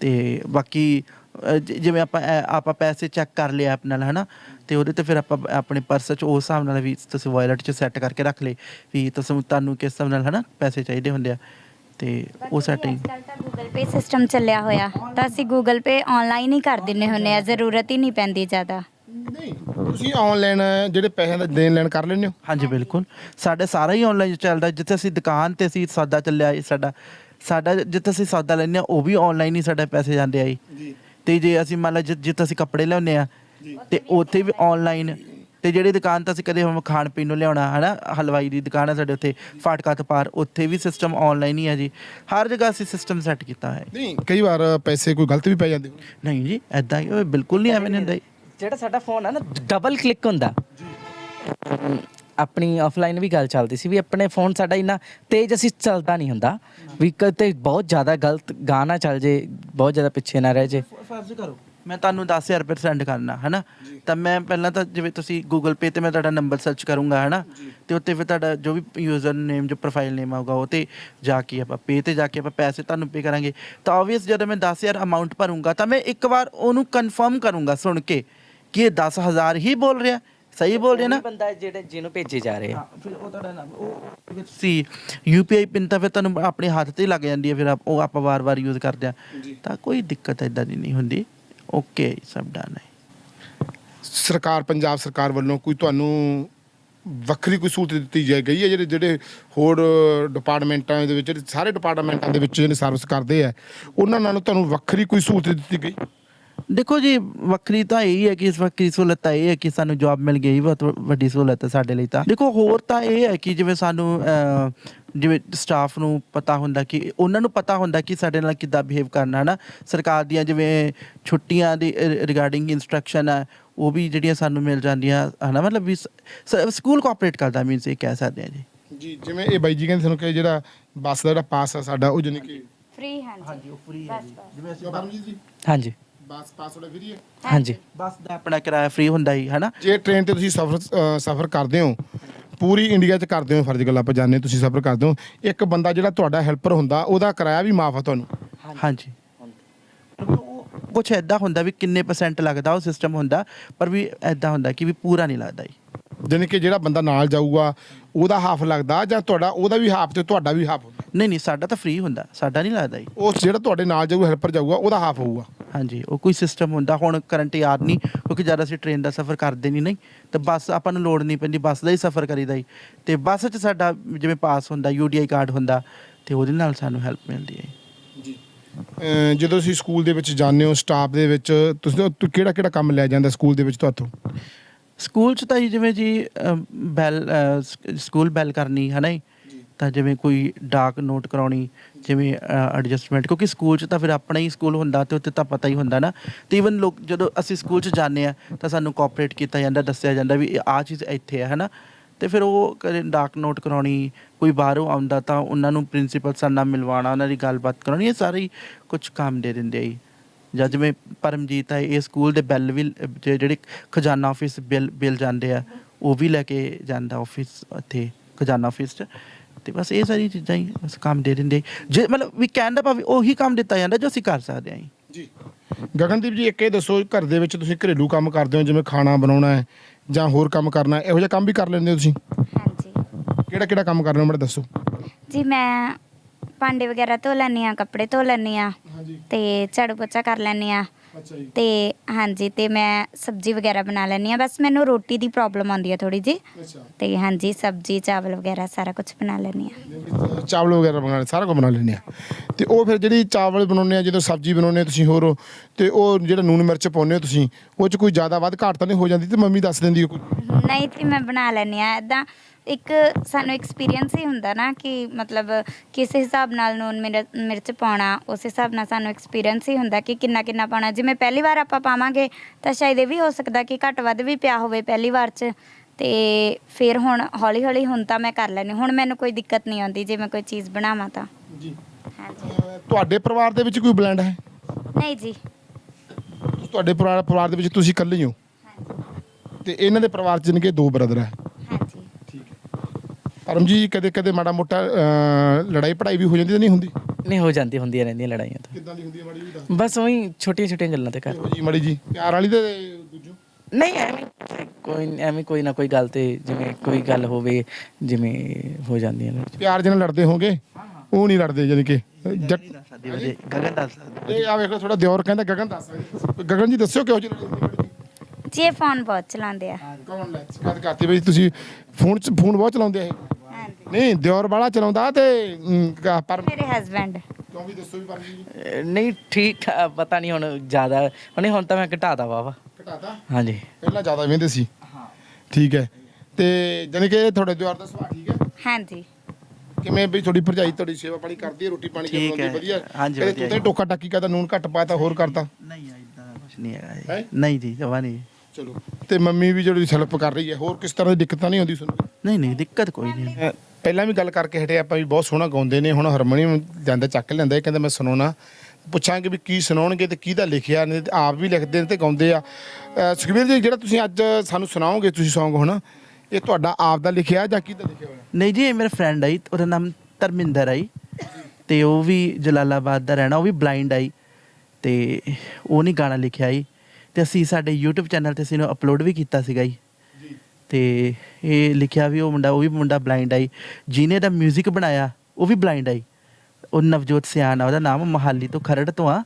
ਤੇ ਬਾਕੀ ਅ, ਜ- ਜਿਵੇਂ ਆਪਾਂ ਐ- ਆਪਾਂ ਪੈਸੇ ਚੈੱਕ ਕਰ ਲਿਆ ਐਪ ਨਾਲ ਹਨਾ? ਤੇ ਉਹਦੇ ਤੇ ਫਿਰ ਆਪਾਂ ਆਪਣੇ ਪਰਸ 'ਚ ਉਸ ਹਿਸਾਬ ਨਾਲ ਵੀ ਤੁਸੀਂ ਵਾਇਲਟ 'ਚ ਸੈੱਟ ਕਰਕੇ ਰੱਖ ਲਏ ਵੀ ਤੁਸੀਂ ਤੁਹਾਨੂੰ ਕਿਸ ਹਿਸਾਬ ਨਾਲ ਹਨਾ ਪੈਸੇ ਚਾਹੀਦੇ ਹੁੰਦੇ ਆ। ਤੇ ਉਹ ਸੈਟਿੰਗ ਅੱਜ ਕੱਲ੍ਹ ਤਾਂ ਗੂਗਲ ਪੇ ਸਿਸਟਮ ਚੱਲਿਆ ਹੋਇਆ। ਤਾਂ ਅਸੀਂ ਗੂਗਲ ਪੇ ਆਨਲਾਈਨ ਹੀ ਕਰ ਦਿੰਨੇ ਹੁੰਨੇ ਆ ਜ਼ਰੂਰਤ ਹੀ ਨਹੀਂ ਪੈਂਦੀ ਜ਼ਿਆਦਾ। ਨਹੀਂ ਤੁਸੀਂ ਆਨਲਾਈਨ ਜਿਹੜੇ ਪੈਸਿਆਂ ਦਾ ਦੇਣ ਲੈਣ ਕਰ ਲੈਂਦੇ ਹੋ? ਹਾਂਜੀ ਬਿਲਕੁਲ। ਸਾਡੇ ਸਾਰਾ ਹੀ ਆਨਲਾਈਨ ਚੱਲਦਾ ਜਿੱਥੇ ਅਸੀਂ ਦੁਕਾਨ ਤੇ ਅਸੀਂ ਸੌਦਾ ਚੱਲਿਆ ਜੀ ਸਾਡਾ ਸਾਡਾ ਜਿੱਥੇ ਅਸੀਂ ਸੌਦਾ ਲੈਂਦੇ ਆ ਉਹ ਵੀ ਆਨਲਾਈਨ ਹੀ ਸਾਡੇ ਪੈਸੇ ਜਾਂਦੇ ਆ ਜੀ। ਤੇ ਜੇ ਅਸੀਂ ਮੰਨ ਲਾ ਜਿ- ਜਿੱਥੇ ਅਸੀਂ ਕੱਪੜੇ ਲਿਆਉਂਦੇ ਆ ਤੇ ਉੱਥੇ ਵੀ ਆਨਲਾਈਨ ਤੇ ਜਿਹੜੀ ਦੁਕਾਨ ਤਾਂ ਅਸੀਂ ਕਦੇ ਹੁਣ ਖਾਣ ਪੀਣ ਨੂੰ ਲਿਆਉਣਾ ਹਨਾ? ਹਲਵਾਈ ਦੀ ਦੁਕਾਨ ਆ ਸਾਡੇ ਉੱਥੇ ਫਾਟਕਾ ਤੋਂ ਪਾਰ ਉੱਥੇ ਵੀ ਸਿਸਟਮ ਆਨਲਾਈਨ ਹੀ ਆ ਜੀ। ਹਰ ਜਗ੍ਹਾ ਅਸੀਂ ਸਿਸਟਮ ਸੈੱਟ ਕੀਤਾ ਹੈ। ਨਹੀਂ ਕਈ ਵਾਰ ਪੈਸੇ ਕੋਈ ਗਲਤ ਵੀ ਪੈ ਜਾਂਦੇ। ਨਹੀਂ ਜੀ ਐਦਾਂ ਹੀ ਉਹ ਬਿਲਕੁਲ ਨਹੀਂ ਐਵੇਂ ਨਹੀਂ ਹੁੰਦਾ ਜੀ। ਜਿਹੜਾ ਸਾਡਾ ਫੋਨ ਆ ਨਾ ਡਬਲ ਕਲਿੱਕ ਹੁੰਦਾ। ਆਪਣੀ ਆਫਲਾਈਨ ਵੀ ਗੱਲ ਚੱਲਦੀ ਸੀ ਵੀ ਆਪਣੇ ਫੋਨ ਸਾਡਾ ਇੰਨਾ ਤੇਜ਼ ਅਸੀਂ ਚੱਲਦਾ ਨਹੀਂ ਹੁੰਦਾ। ਵੀ ਕਿਤੇ ਬਹੁਤ ਜ਼ਿਆਦਾ ਗਲਤ ਗਾਣਾ ਚੱਲ ਜੇ ਬਹੁਤ ਜ਼ਿਆਦਾ ਪਿੱਛੇ ਨਾ ਰਹਿ ਜੇ। ਫਰਜ਼ ਕਰੋ ਮੈਂ ਤੁਹਾਨੂੰ 10000 ਰੁਪਏ ਸੈਂਡ ਕਰਨਾ ਹਨਾ? ਤਾਂ ਮੈਂ ਪਹਿਲਾਂ ਤਾਂ ਜਿਵੇਂ ਤੁਸੀਂ Google Pay ਤੇ ਮੈਂ ਤੁਹਾਡਾ ਨੰਬਰ ਸਰਚ ਕਰੂੰਗਾ ਹਨਾ? ਤੇ ਉੱਤੇ ਫਿਰ ਤੁਹਾਡਾ ਜੋ ਵੀ ਯੂਜ਼ਰ ਨੇਮ ਜੋ ਪ੍ਰੋਫਾਈਲ ਨੇਮ ਆਊਗਾ ਉਹ ਤੇ ਜਾ ਕੇ ਆਪਾਂ ਪੇ ਤੇ ਜਾ ਕੇ ਆਪਾਂ ਪੈਸੇ ਤੁਹਾਨੂੰ ਪੇ ਕਰਾਂਗੇ। ਤਾਂ ਆਬਵੀਅਸ ਜਦੋਂ ਮੈਂ 10000 ਅਮਾਉਂਟ ਭਰੂੰਗਾ ਤਾਂ ਮੈਂ ਇੱਕ ਵਾਰ ਉਹਨੂੰ ਕਨਫਰਮ ਕਰੂੰਗਾ ਸੁਣ ਕੇ ਕਿ ਇਹ 10000 ਹੀ ਬੋਲ ਰਿਹਾ। ਸਹੀ ਬੋਲ ਰਿਹਾ ਨਾ। ਬੰਦਾ ਜਿਹੜੇ ਜਿਹਨੂੰ ਭੇਜੇ ਜਾ ਰਹੇ ਆ। ਹਾਂ, ਫਿਰ ਉਹ ਤੁਹਾਡਾ ਨਾਮ ਉਹ ਸੀ ਯੂਪੀਆਈ ਪਿਨ ਤਾਂ ਫਿਰ ਤੁਹਾਨੂੰ ਆਪਣੇ ਹੱਥ ਤੇ ਲੱਗ ਜਾਂਦੀ ਹੈ ਫਿਰ ਆਪ- ਉਹ ਆਪਾਂ ਵਾਰ-ਵਾਰ ਯੂਜ਼ ਕਰਦੇ ਆ। ਤਾਂ ਕੋਈ ਦਿੱਕਤ ਇਦਾਂ ਦੀ ਨਹੀਂ ਹੁੰਦੀ। ਓਕੇ ਸਭ ਡਨ ਹੈ। ਸਰਕਾਰ ਪੰਜਾਬ ਸਰਕਾਰ ਵੱਲੋਂ ਕੋਈ ਤੁਹਾਨੂੰ ਵੱਖਰੀ ਕੋਈ ਸਹੂਲਤ ਦਿੱਤੀ ਜਾਈ ਗਈ ਹੈ? ਜਿਹੜੇ ਜਿਹੜੇ ਹੋਰ ਡਿਪਾਰਟਮੈਂਟਾਂ ਦੇ ਵਿੱਚ ਸਾਰੇ ਡਿਪਾਰਟਮੈਂਟਾਂ ਦੇ ਵਿੱਚ ਜਿਹੜੇ ਸਰਵਿਸ ਕਰਦੇ ਆ ਉਹਨਾਂ ਨਾਲੋਂ ਤੁਹਾਨੂੰ ਵੱਖਰੀ ਕੋਈ ਸਹੂਲਤ ਦਿੱਤੀ ਗਈ? ਦੇਖੋ ਜੀ ਵੱਖਰੀ ਤਾਂ ਇਹੀ ਹੈ ਕਿ ਇਸ ਵੱਖਰੀ ਸਹੂਲਤ ਤਾਂ ਇਹ ਹੈ ਕਿ ਸਾਨੂੰ ਜੌਬ ਮਿਲ ਗਈ ਬਹੁਤ ਵ- ਵੱਡੀ ਸਹੂਲਤ ਹੈ ਸਾਡੇ ਲਈ ਤਾਂ। ਦੇਖੋ ਹੋਰ ਤਾਂ ਇਹ ਹੈ ਕਿ ਜਿਵੇਂ ਸਾਨੂੰ ਜਿਵੇਂ ਸਟਾਫ ਨੂੰ ਪਤਾ ਹੁੰਦਾ ਕਿ ਉਹਨਾਂ ਨੂੰ ਪਤਾ ਹੁੰਦਾ ਕਿ ਸਾਡੇ ਨਾਲ ਕਿੱਦਾਂ ਬਿਹੇਵ ਕਰਨਾ ਹੈ ਨਾ ਸਰਕਾਰ ਦੀਆਂ ਜਿਵੇਂ ਛੁੱਟੀਆਂ ਦੀ ਰਿਗਾਰਡਿੰਗ ਇਨਸਟਰਕਸ਼ਨ ਹੈ ਉਹ ਵੀ ਜਿਹੜੀਆਂ ਸਾਨੂੰ ਮਿਲ ਜਾਂਦੀਆਂ ਹਨਾ? ਮਤਲਬ ਵੀ ਸਕੂਲ ਕੋਆਪਰੇਟ ਕਰਦਾ ਮੀਨਸ ਇਹ ਕਹਿ ਸਕਦੇ ਆ ਜੀ। ਜੀ ਜਿਵੇਂ ਇਹ ਬਾਈ ਜੀ ਕਹਿੰਦੇ ਸਾਨੂੰ ਕਿ ਜਿਹੜਾ ਬੱਸ ਦਾ ਜਿਹੜਾ ਪਾਸ ਆ ਸਾਡਾ ਉਹ ਜਾਨੀ ਕਿ ਫ੍ਰੀ ਹਾਂਜੀ ਉਹ ਫ੍ਰੀ ਹੈ ਜੀ। ਜਿਵੇਂ ਪਰਮਜੀਤ ਜੀ। ਹਾਂਜੀ। ਬੱਸ ਪਾਸ ਫ੍ਰੀ ਹੈ ਹਾਂਜੀ। ਬੱਸ ਦਾ ਆਪਣਾ ਕਿਰਾਇਆ ਫ੍ਰੀ ਹੁੰਦਾ ਹੀ ਹਨਾ? ਜੇ ਟ੍ਰੇਨ ਤੇ ਤੁਸੀਂ ਸਫ਼ਰ ਅ, ਸਫ਼ਰ ਕਰਦੇ ਹੋ ਪੂਰੀ ਇੰਡੀਆ 'ਚ ਕਰਦੇ ਹੋ ਫਰਜ਼ ਗੱਲ ਆਪਾਂ ਜਾਣਦੇ ਤੁਸੀਂ ਸਫ਼ਰ ਕਰਦੇ ਹੋ ਇੱਕ ਬੰਦਾ ਜਿਹੜਾ ਤੁਹਾਡਾ ਹੈਲਪਰ ਹੁੰਦਾ ਉਹਦਾ ਕਿਰਾਇਆ ਵੀ ਮਾਫ ਆ ਤੁਹਾਨੂੰ। ਹਾਂਜੀ। ਕੁਝ ਐਦਾਂ ਹੁੰਦਾ ਵੀ ਕਿੰਨੇ ਪਰਸੈਂਟ ਲੱਗਦਾ ਉਹ ਸਿਸਟਮ ਹੁੰਦਾ ਪਰ ਵੀ ਐਦਾਂ ਹੁੰਦਾ ਕਿ ਵੀ ਪੂਰਾ ਨਹੀਂ ਲੱਗਦਾ ਜੀ। ਜਾਣੀ ਕਿ ਜਿਹੜਾ ਬੰਦਾ ਨਾਲ ਜਾਊਗਾ ਉਹਦਾ ਹਾਫ ਲੱਗਦਾ ਜਾਂ ਤੁਹਾਡਾ ਉਹਦਾ ਵੀ ਹਾਫ ਤੇ ਤੁਹਾਡਾ ਵੀ ਹਾਫ ਨਹੀਂ ਨਹੀਂ ਸਾਡਾ ਤਾਂ ਫ੍ਰੀ ਹੁੰਦਾ। ਸਾਡਾ ਨਹੀਂ ਲੱਗਦਾ ਜੀ। ਉਸ ਜਿਹੜਾ ਤੁਹਾਡੇ ਨਾਲ ਜਾਊਗਾ ਹੈਲਪਰ ਜਾਊਗਾ ਉਹਦਾ ਹਾਫ ਹੋਊਗਾ। ਹਾਂਜੀ ਉਹ ਕੋਈ ਸਿਸਟਮ ਹੁੰਦਾ। ਹੁਣ ਕਰੰਟ ਯਾਦ ਨਹੀਂ ਕਿਉਂਕਿ ਜਦ ਅਸੀਂ ਟ੍ਰੇਨ ਦਾ ਸਫ਼ਰ ਕਰਦੇ ਨਹੀਂ ਨਹੀਂ ਤੇ ਬੱਸ ਆਪਾਂ ਨੂੰ ਲੋੜ ਨਹੀਂ ਪੈਂਦੀ ਬੱਸ ਦਾ ਹੀ ਸਫ਼ਰ ਕਰੀਦਾ ਜੀ। ਤੇ ਬੱਸ 'ਚ ਸਾਡਾ ਜਿਵੇਂ ਪਾਸ ਹੁੰਦਾ ਯੂਡੀਆਈ ਕਾਰਡ ਹੁੰਦਾ ਤੇ ਉਹਦੇ ਨਾਲ ਸਾਨੂੰ ਹੈਲਪ ਮਿਲਦੀ ਹੈ ਜੀ। ਅਹ ਜਦੋਂ ਤੁਸੀਂ ਸਕੂਲ ਦੇ ਵਿੱਚ ਜਾਂਦੇ ਹੋ ਸਟਾਫ ਦੇ ਵਿੱਚ ਤੁਸੀਂ ਕਿਹੜਾ ਕਿਹੜਾ ਕੰਮ ਲੈ ਜਾਂਦਾ ਸਕੂਲ ਦੇ ਵਿੱਚ ਤੁਹਾਤੋਂ ਸਕੂਲ 'ਚ ਤਾਂ ਜੀ ਜਿਵੇਂ ਜੀ ਅਮ, ਬੈਲ ਅ, ਸਕੂਲ ਬੈਲ ਕਰਨੀ ਹੈ ਨਾ ਜੀ? ਤਾਂ ਜਿਵੇਂ ਕੋਈ ਡਾਕ ਨੋਟ ਕਰਾਉਣੀ, ਜਿਵੇਂ ਐਡਜਸਟਮੈਂਟ ਕਿਉਂਕਿ ਸਕੂਲ 'ਚ ਤਾਂ ਫਿਰ ਆਪਣਾ ਹੀ ਸਕੂਲ ਹੁੰਦਾ ਤੇ ਉੱਥੇ ਤਾਂ ਪਤਾ ਹੀ ਹੁੰਦਾ ਨਾ। ਤੇ ਇਵਨ ਲੋਕ ਜਦੋਂ ਅਸੀਂ ਸਕੂਲ 'ਚ ਜਾਂਦੇ ਆ ਤਾਂ ਸਾਨੂੰ ਕੋਆਪਰੇਟ ਕੀਤਾ ਜਾਂਦਾ, ਦੱਸਿਆ ਜਾਂਦਾ ਵੀ ਆਹ ਚੀਜ਼ ਇੱਥੇ ਹੈ ਹਨਾ। ਤੇ ਫਿਰ ਉਹ ਕਦੇ ਡਾਕ ਨੋਟ ਕਰਾਉਣੀ, ਕੋਈ ਬਾਹਰੋਂ ਆਉਂਦਾ ਤਾਂ ਉਹਨਾਂ ਨੂੰ ਪ੍ਰਿੰਸੀਪਲ ਸਰ ਨਾਲ ਮਿਲਵਾਉਣਾ, ਉਹਨਾਂ ਦੀ ਗੱਲਬਾਤ ਕਰਾਉਣੀ, ਇਹ ਸਾਰੇ ਕੁਝ ਕੰਮ ਦੇ ਦਿੰਦੇ ਆ ਜੀ। ਜਾਂ ਜਿਵੇਂ ਪਰਮਜੀਤ ਹੈ ਇਹ ਸਕੂਲ ਦੇ ਬਿੱਲ ਵੀ ਜਿਹੜੇ ਖਜ਼ਾਨਾ ਆਫਿਸ ਬਿੱਲ ਬਿੱਲ ਜਾਂਦੇ ਆ, ਉਹ ਵੀ ਲੈ ਕੇ ਜਾਂਦਾ ਆਫਿਸ ਇੱਥੇ ਖਜ਼ਾਨਾ ਆਫਿਸ 'ਚ। ਤੇ ਬਸ ਇਹ ਸਾਰੀ ਚੀਜ਼ਾਂ ਹੀ ਬਸ ਕੰਮ ਦੇ ਦਿੰਦੇ। ਜੇ ਮਤਲਬ ਵੀ ਕਹਿਣ ਦਾ ਭਾਵੇਂ ਉਹੀ ਕੰਮ ਦਿੱਤਾ ਜਾਂਦਾ ਜੋ ਅਸੀਂ ਕਰ ਸਕਦੇ ਹਾਂ ਜੀ। ਗਗਨਦੀਪ ਜੀ ਇੱਕ ਇਹ ਦੱਸੋ ਘਰ ਦੇ ਵਿੱਚ ਤੁਸੀਂ ਘਰੇਲੂ ਕੰਮ ਕਰਦੇ ਹੋ ਜਿਵੇਂ ਖਾਣਾ ਬਣਾਉਣਾ ਹੈ ਜਾਂ ਹੋਰ ਕੰਮ ਕਰਨਾ ਹੈ ਇਹੋ ਜਿਹਾ ਕੰਮ ਵੀ ਕਰ ਲੈਂਦੇ ਹੋ ਤੁਸੀਂ? ਹਾਂਜੀ। ਕਿਹੜਾ ਕਿਹੜਾ ਕੰਮ ਕਰ ਲੈਂਦੇ ਹੋ ਮੈਨੂੰ ਦੱਸੋ। ਜੀ ਮੈਂ ਭਾਂਡੇ ਵਗੈਰਾ ਧੋ ਲੈਂਦੀ ਆ ਕੱਪੜੇ ਧੋ ਲੈਂਦੀ ਆ ਹਾਂਜੀ। ਤੇ ਝਾੜੂ ਪੋਚਾ ਕਰ ਲੈਂਦੀ ਆ ਅੱਛਾ ਜੀ। ਤੇ ਹਾਂਜੀ ਤੇ ਮੈਂ ਸਬਜ਼ੀ ਵਗੈਰਾ ਬਣਾ ਲੈਂਦੀ ਆ ਬਸ ਮੈਨੂੰ ਰੋਟੀ ਦੀ ਪ੍ਰੋਬਲਮ ਆਉਂਦੀ ਆ ਥੋੜੀ ਜੀ ਅੱਛਾ। ਤੇ ਹਾਂਜੀ ਸਬਜ਼ੀ ਚਾਵਲ ਵਗੈਰਾ ਸਾਰਾ ਕੁਝ ਬਣਾ ਲੈਂਦੀ ਆ ਚਾਵਲ ਵਗੈਰਾ ਬਣਾਉਣੇ ਸਾਰਾ ਕੁਝ ਬਣਾ ਲੈਂਦੇ ਆ ਤੇ ਉਹ ਫਿਰ ਜਿਹੜੀ ਚਾਵਲ ਬਣਾਉਂਦੇ ਆ ਜਦੋਂ ਸਬਜ਼ੀ ਬਣਾਉਂਦੇ ਆ ਤੁਸੀਂ ਹੋਰ ਤੇ ਉਹ ਜਿਹੜਾ ਨੂਨ ਮਿਰਚ ਪਾਉਂਦੇ ਹੋ ਤੁਸੀਂ ਉਹ ਚ ਕੋਈ ਜ਼ਿਆਦਾ ਵੱਧ ਘਾਟ ਤਾਂ ਨਹੀਂ ਹੋ ਜਾਂਦੀ? ਤੇ ਮੰਮੀ ਦੱਸ ਦਿੰਦੀ ਹੈ ਕੋਈ। ਨਹੀਂ ਤੇ ਮੈਂ ਬਣਾ ਲੈਂਦੀ ਆ ਇਦਾਂ ਇੱਕ ਸਾਨੂੰ ਐਕਸਪੀਰੀਅੰਸ ਹੀ ਹੁੰਦਾ ਨਾ ਕਿ ਮਤਲਬ ਕਿਸ ਹਿਸਾਬ ਨਾਲ ਨੂਨ ਮਿਰ- ਮਿਰਚ ਪਾਉਣਾ ਉਸ ਹਿਸਾਬ ਨਾਲ ਸਾਨੂੰ ਐਕਸਪੀਰੀਅੰਸ ਹੀ ਹੁੰਦਾ ਕਿ ਕਿੰਨਾ ਕਿੰਨਾ ਪਾਉਣਾ। ਜਿਵੇਂ ਪਹਿਲੀ ਵਾਰ ਆਪਾਂ ਪਾਵਾਂਗੇ ਤਾਂ ਸ਼ਾਇਦ ਇਹ ਵੀ ਹੋ ਸਕਦਾ ਕਿ ਘੱਟ ਵੱਧ ਵੀ ਪਿਆ ਹੋਵੇ ਪਹਿਲੀ ਵਾਰ 'ਚ। ਤੇ ਫਿਰ ਹੁਣ ਹੌਲੀ ਹੌਲੀ ਹੁਣ ਤਾਂ ਮੈਂ ਕਰ ਲੈਂਦੀ ਹੁਣ ਮੈਨੂੰ ਕੋਈ ਦਿੱਕਤ ਨਹੀਂ ਆਉਂਦੀ ਜੇ ਮੈਂ ਕੋਈ ਚੀਜ਼ ਬਣਾਵਾਂ ਤਾਂ। ਜੀ। ਹਾਂਜੀ। ਤੁਹਾਡੇ ਪਰਿਵਾਰ ਦੇ ਵਿੱਚ ਕੋਈ ਬਲੈਂਡ ਹੈ? ਨਹੀਂ ਜੀ। ਤੁਹਾਡੇ ਪਰਿਵਾਰ ਪਰਿਵਾਰ ਦੇ ਵਿੱਚ ਤੁਸੀਂ ਇਕੱਲੇ ਹੀ ਹੋ? ਤੇ ਇਹਨਾਂ ਦੇ ਪਰਿਵਾਰ ਚ ਜਿਨਕੇ ਦੋ ਬ੍ਰਦਰ ਹੈ? ਪਰਮ ਜੀ ਕਦੇ ਕਦੇ ਮਾੜਾ ਮੋਟਾ ਅਹ, ਲੜਾਈ ਪੜਾਈ ਵੀ ਹੋ ਜਾਂਦੀ ਤਾਂ ਨਹੀਂ ਹੁੰਦੀ? ਨਹੀਂ ਹੋ ਜਾਂਦੀ ਹੁੰਦੀਆਂ ਰਹਿੰਦੀਆਂ ਲੜਾਈਆਂ ਤਾਂ। ਕਿੱਦਾਂ ਦੀ ਹੁੰਦੀ ਹੈ ਮਾੜੀ ਜੀ ਦੱਸ? ਬਸ ਉਹੀ ਛੋਟੀਆਂ ਛੋਟੀਆਂ ਗੱਲਾਂ ਤੇ ਕਰ। ਜੀ ਮਾੜੀ ਜੀ ਪਿਆਰ ਵਾਲੀ ਤੇ ਦੂਜੋ? ਨਹੀਂ ਐਵੇਂ ਕੋਈ ਐਵੇਂ ਕੋਈ ਨਾ ਕੋਈ ਗੱਲ ਤੇ ਜਿਵੇਂ ਕੋਈ ਗੱਲ ਹੋਵੇ ਜਿਵੇਂ ਹੋ ਜਾਂਦੀਆਂ ਨੇ। ਪਿਆਰ ਜਿਹਨਾਂ ਲੜਦੇ ਹੋਗੇ ਉਹ ਨਹੀਂ ਲੜਦੇ ਜਾਨੀ ਕਿ ਜੱਟ ਸਾਡੀ ਵਜੇ ਗਗਨ ਦੱਸ ਸਕਦਾ ਇਹ ਆ ਵੇਖੋ ਥੋੜਾ ਦਿਓਰ ਕਹਿੰਦਾ ਗਗਨ ਦੱਸ ਸਕਦੇ। ਗਗਨ ਜੀ ਦੱਸਿਓ ਲੜਾਈ ਹੁੰਦੀ ਹੈ ਜੀ ਇਹ ਫੋਨ ਬਹੁਤ ਚਲਾਉਂਦੇ ਆ। ਕੌਣ ਲੈ? ਸ਼ਿਕਾਇਤ ਕਰਤੀ ਬਈ ਤੁਸੀਂ ਫੋਨ ਚ ਫੋਨ ਬਹੁਤ ਚਲਾਉਂਦੇ ਆ ਇਹ। ਨਹੀਂ ਦਿਓਰ ਵਾਲਾ ਚਲਾਉਂਦਾ ਤੇ ਅਮ, ਕ- ਪਰ ਮੇਰੇ ਹਸਬੰਡ ਕਿਉਂ ਵੀ ਦੱਸੋ ਵੀ ਪਰਮ ਜੀ ਅਹ ਨਹੀਂ ਠੀਕ ਆ, ਪਤਾ ਨਹੀਂ ਹੁਣ ਜ਼ਿਆਦਾ ਨਹੀਂ ਹੁਣ ਤਾਂ ਮੈਂ ਘਟਾਤਾ ਵਾਵਾ। ਘਟਾਤਾ? ਹਾਂਜੀ। ਪਹਿਲਾਂ ਜ਼ਿਆਦਾ ਵੇਂਦੇ ਸੀ। ਹਾਂ। ਠੀਕ ਹੈ। ਤੇ ਜਾਨੀ ਕਿ ਤੁਹਾਡੇ ਦਿਓਰ ਦਾ ਸੁਭਾਅ ਠੀਕ ਹੈ? ਹਾਂਜੀ। ਕਿਵੇਂ ਵੀ ਤੁਹਾਡੀ ਭਰਜਾਈ ਤੁਹਾਡੀ ਸੇਵਾ ਪਾਣੀ ਕਰਦੀ ਹੈ ਰੋਟੀ ਪਾਣੀ ਕਿਵੇਂ ਠੀਕ ਬਣਾਉਂਦੀ ਹੈ। ਵਧੀਆ? ਹਾਂਜੀ, ਕਦੇ ਵਧੀਆ ਤੂੰ ਤਾਂ ਟੋਕਾ ਟਾਕੀ ਕਰਦਾ ਨੂਨ ਘੱਟ ਪਾਤਾ ਹੋਰ ਕਰਤਾ? ਨਹੀਂ ਇਦਾਂ ਕੁਝ ਨਹੀਂ ਹੈਗਾ ਹੈਂ? ਜੀ ਨਹੀਂ ਜੀ ਜਵਾ ਨਹੀਂ। ਚਲੋ। ਤੇ ਮੰਮੀ ਵੀ ਜਿਹੜੀ ਹੈਲਪ ਕਰ ਰਹੀ ਹੈ ਹੋਰ ਕਿਸ ਤਰ੍ਹਾਂ ਦੀ ਦਿੱਕਤਾਂ ਨਹੀਂ ਆਉਂਦੀ ਤੁਹਾਨੂੰ? ਨਹੀਂ ਨਹੀਂ ਦਿੱਕਤ ਕੋਈ ਨਹੀਂ। ਪਹਿਲਾਂ ਵੀ ਗੱਲ ਕਰਕੇ ਹਟੇ ਆਪਾਂ ਵੀ ਬਹੁਤ ਸੋਹਣਾ ਗਾਉਂਦੇ ਨੇ ਹੁਣ ਹਾਰਮੋਨੀਅਮ ਜਾਂਦਾ ਚੱਕ ਲੈਂਦਾ ਇਹ ਕਹਿੰਦਾ ਮੈਂ ਸੁਣਾਉਣਾ। ਪੁੱਛਾਂਗੇ ਵੀ ਕੀ ਸੁਣਾਉਣਗੇ ਤੇ ਕਿਹਦਾ ਲਿਖਿਆ ਨੇ ਤੇ ਆਪ ਵੀ ਲਿਖਦੇ ਨੇ ਤੇ ਗਾਉਂਦੇ ਆ। ਅਹ ਸੁਖਬੀਰ ਜੀ ਜਿਹੜਾ ਤੁਸੀਂ ਅੱਜ ਸਾਨੂੰ ਸੁਣਾਓਗੇ ਤੁਸੀਂ Song ਹੁਣ ਇਹ ਤੁਹਾਡਾ ਆਪ ਦਾ ਲਿਖਿਆ ਜਾਂ ਕਿਹਦਾ ਲਿਖਿਆ ਹੋਇਆ? ਨਹੀਂ ਜੀ ਇਹ ਮੇਰਾ ਫਰੈਂਡ ਆਈ ਉਹਦਾ ਨਾਮ ਧਰਮਿੰਦਰ ਆਈ ਤੇ ਉਹ ਵੀ ਜਲਾਲਾਬਾਦ ਦਾ ਰਹਿਣਾ ਉਹ ਵੀ ਬਲਾਈਂਡ ਆਈ ਤੇ ਉਹ ਨਹੀਂ ਗਾਣਾ ਲਿਖਿਆ ਆਈ ਤੇ ਅਸੀਂ ਸਾਡੇ YouTube ਚੈਨਲ ਤੇ ਅਸੀਂ ਨੂੰ ਅਪਲੋਡ ਵੀ ਕੀਤਾ ਸੀਗਾ ਜੀ ਤੇ ਇਹ ਲਿਖਿਆ ਵੀ ਉਹ ਮੁੰਡਾ ਉਹ ਵੀ ਮੁੰਡਾ ਬਲਾਈਂਡ ਆਈ ਜਿਹਨੇ ਦਾ 뮤직 ਬਣਾਇਆ ਉਹ ਵੀ ਬਲਾਈਂਡ ਆਈ ਉਹ ਨਵਜੋਤ ਸਿਆਨ ਆ ਉਹਦਾ ਨਾਮ ਮਹਾਲੀ ਤੋਂ ਖਰੜ ਤੋਂ ਆ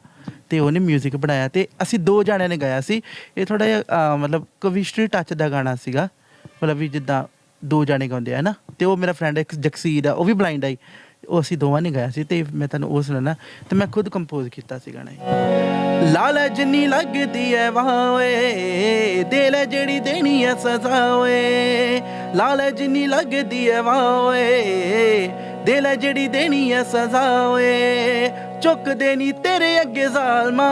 ਤੇ ਉਹਨੇ 뮤직 ਬਣਾਇਆ ਤੇ ਅਸੀਂ ਦੋ ਜਾਣਿਆਂ ਨੇ ਗਾਇਆ ਸੀ ਇਹ ਥੋੜਾ ਜਿਹਾ ਅਹ, ਮਤਲਬ ਕਵਿਸ਼ਟਰੀ ਟੱਚ ਦਾ ਗਾਣਾ ਸੀਗਾ ਮਤਲਬ ਵੀ ਜਿੱਦਾਂ ਦੋ ਜਾਣੇ ਗਾਉਂਦੇ ਆ ਨਾ ਤੇ ਉਹ ਮੇਰਾ ਫਰੈਂਡ ਇੱਕ ਜਕਸੀਰ ਆ ਉਹ ਵੀ ਬਲਾਈਂਡ ਆਈ ਉਹ ਅਸੀਂ ਦੋਵਾਂ ਨੇ ਗਾਇਆ ਸੀ ਤੇ ਮੈਂ ਤੁਹਾਨੂੰ ਉਹ ਸੁਣਾਣਾ ਤੇ ਮੈਂ ਖੁਦ ਕੰਪੋਜ਼ ਕੀਤਾ ਸੀ ਗਾਣਾ ਇਹ ਲਾਲ ਜਿੰਨੀ ਲੱਗਦੀ ਐ ਵਾਵੇ ਓਏ ਦੇ ਲੈ ਜਿਹੜੀ ਦੇਣੀ ਐ ਸਜ਼ਾ ਓਏ। ਲਾਲ ਜਿੰਨੀ ਲੱਗਦੀ ਐ ਵਾਵੇ ਓਏ ਦੇ ਜਿਹੜੀ ਦੇਣੀ ਐ ਸਜ਼ਾ ਓਏ। ਚੁੱਕਦੇ ਨਹੀਂ ਤੇਰੇ ਅੱਗੇ ਜ਼ਾਲਮਾ,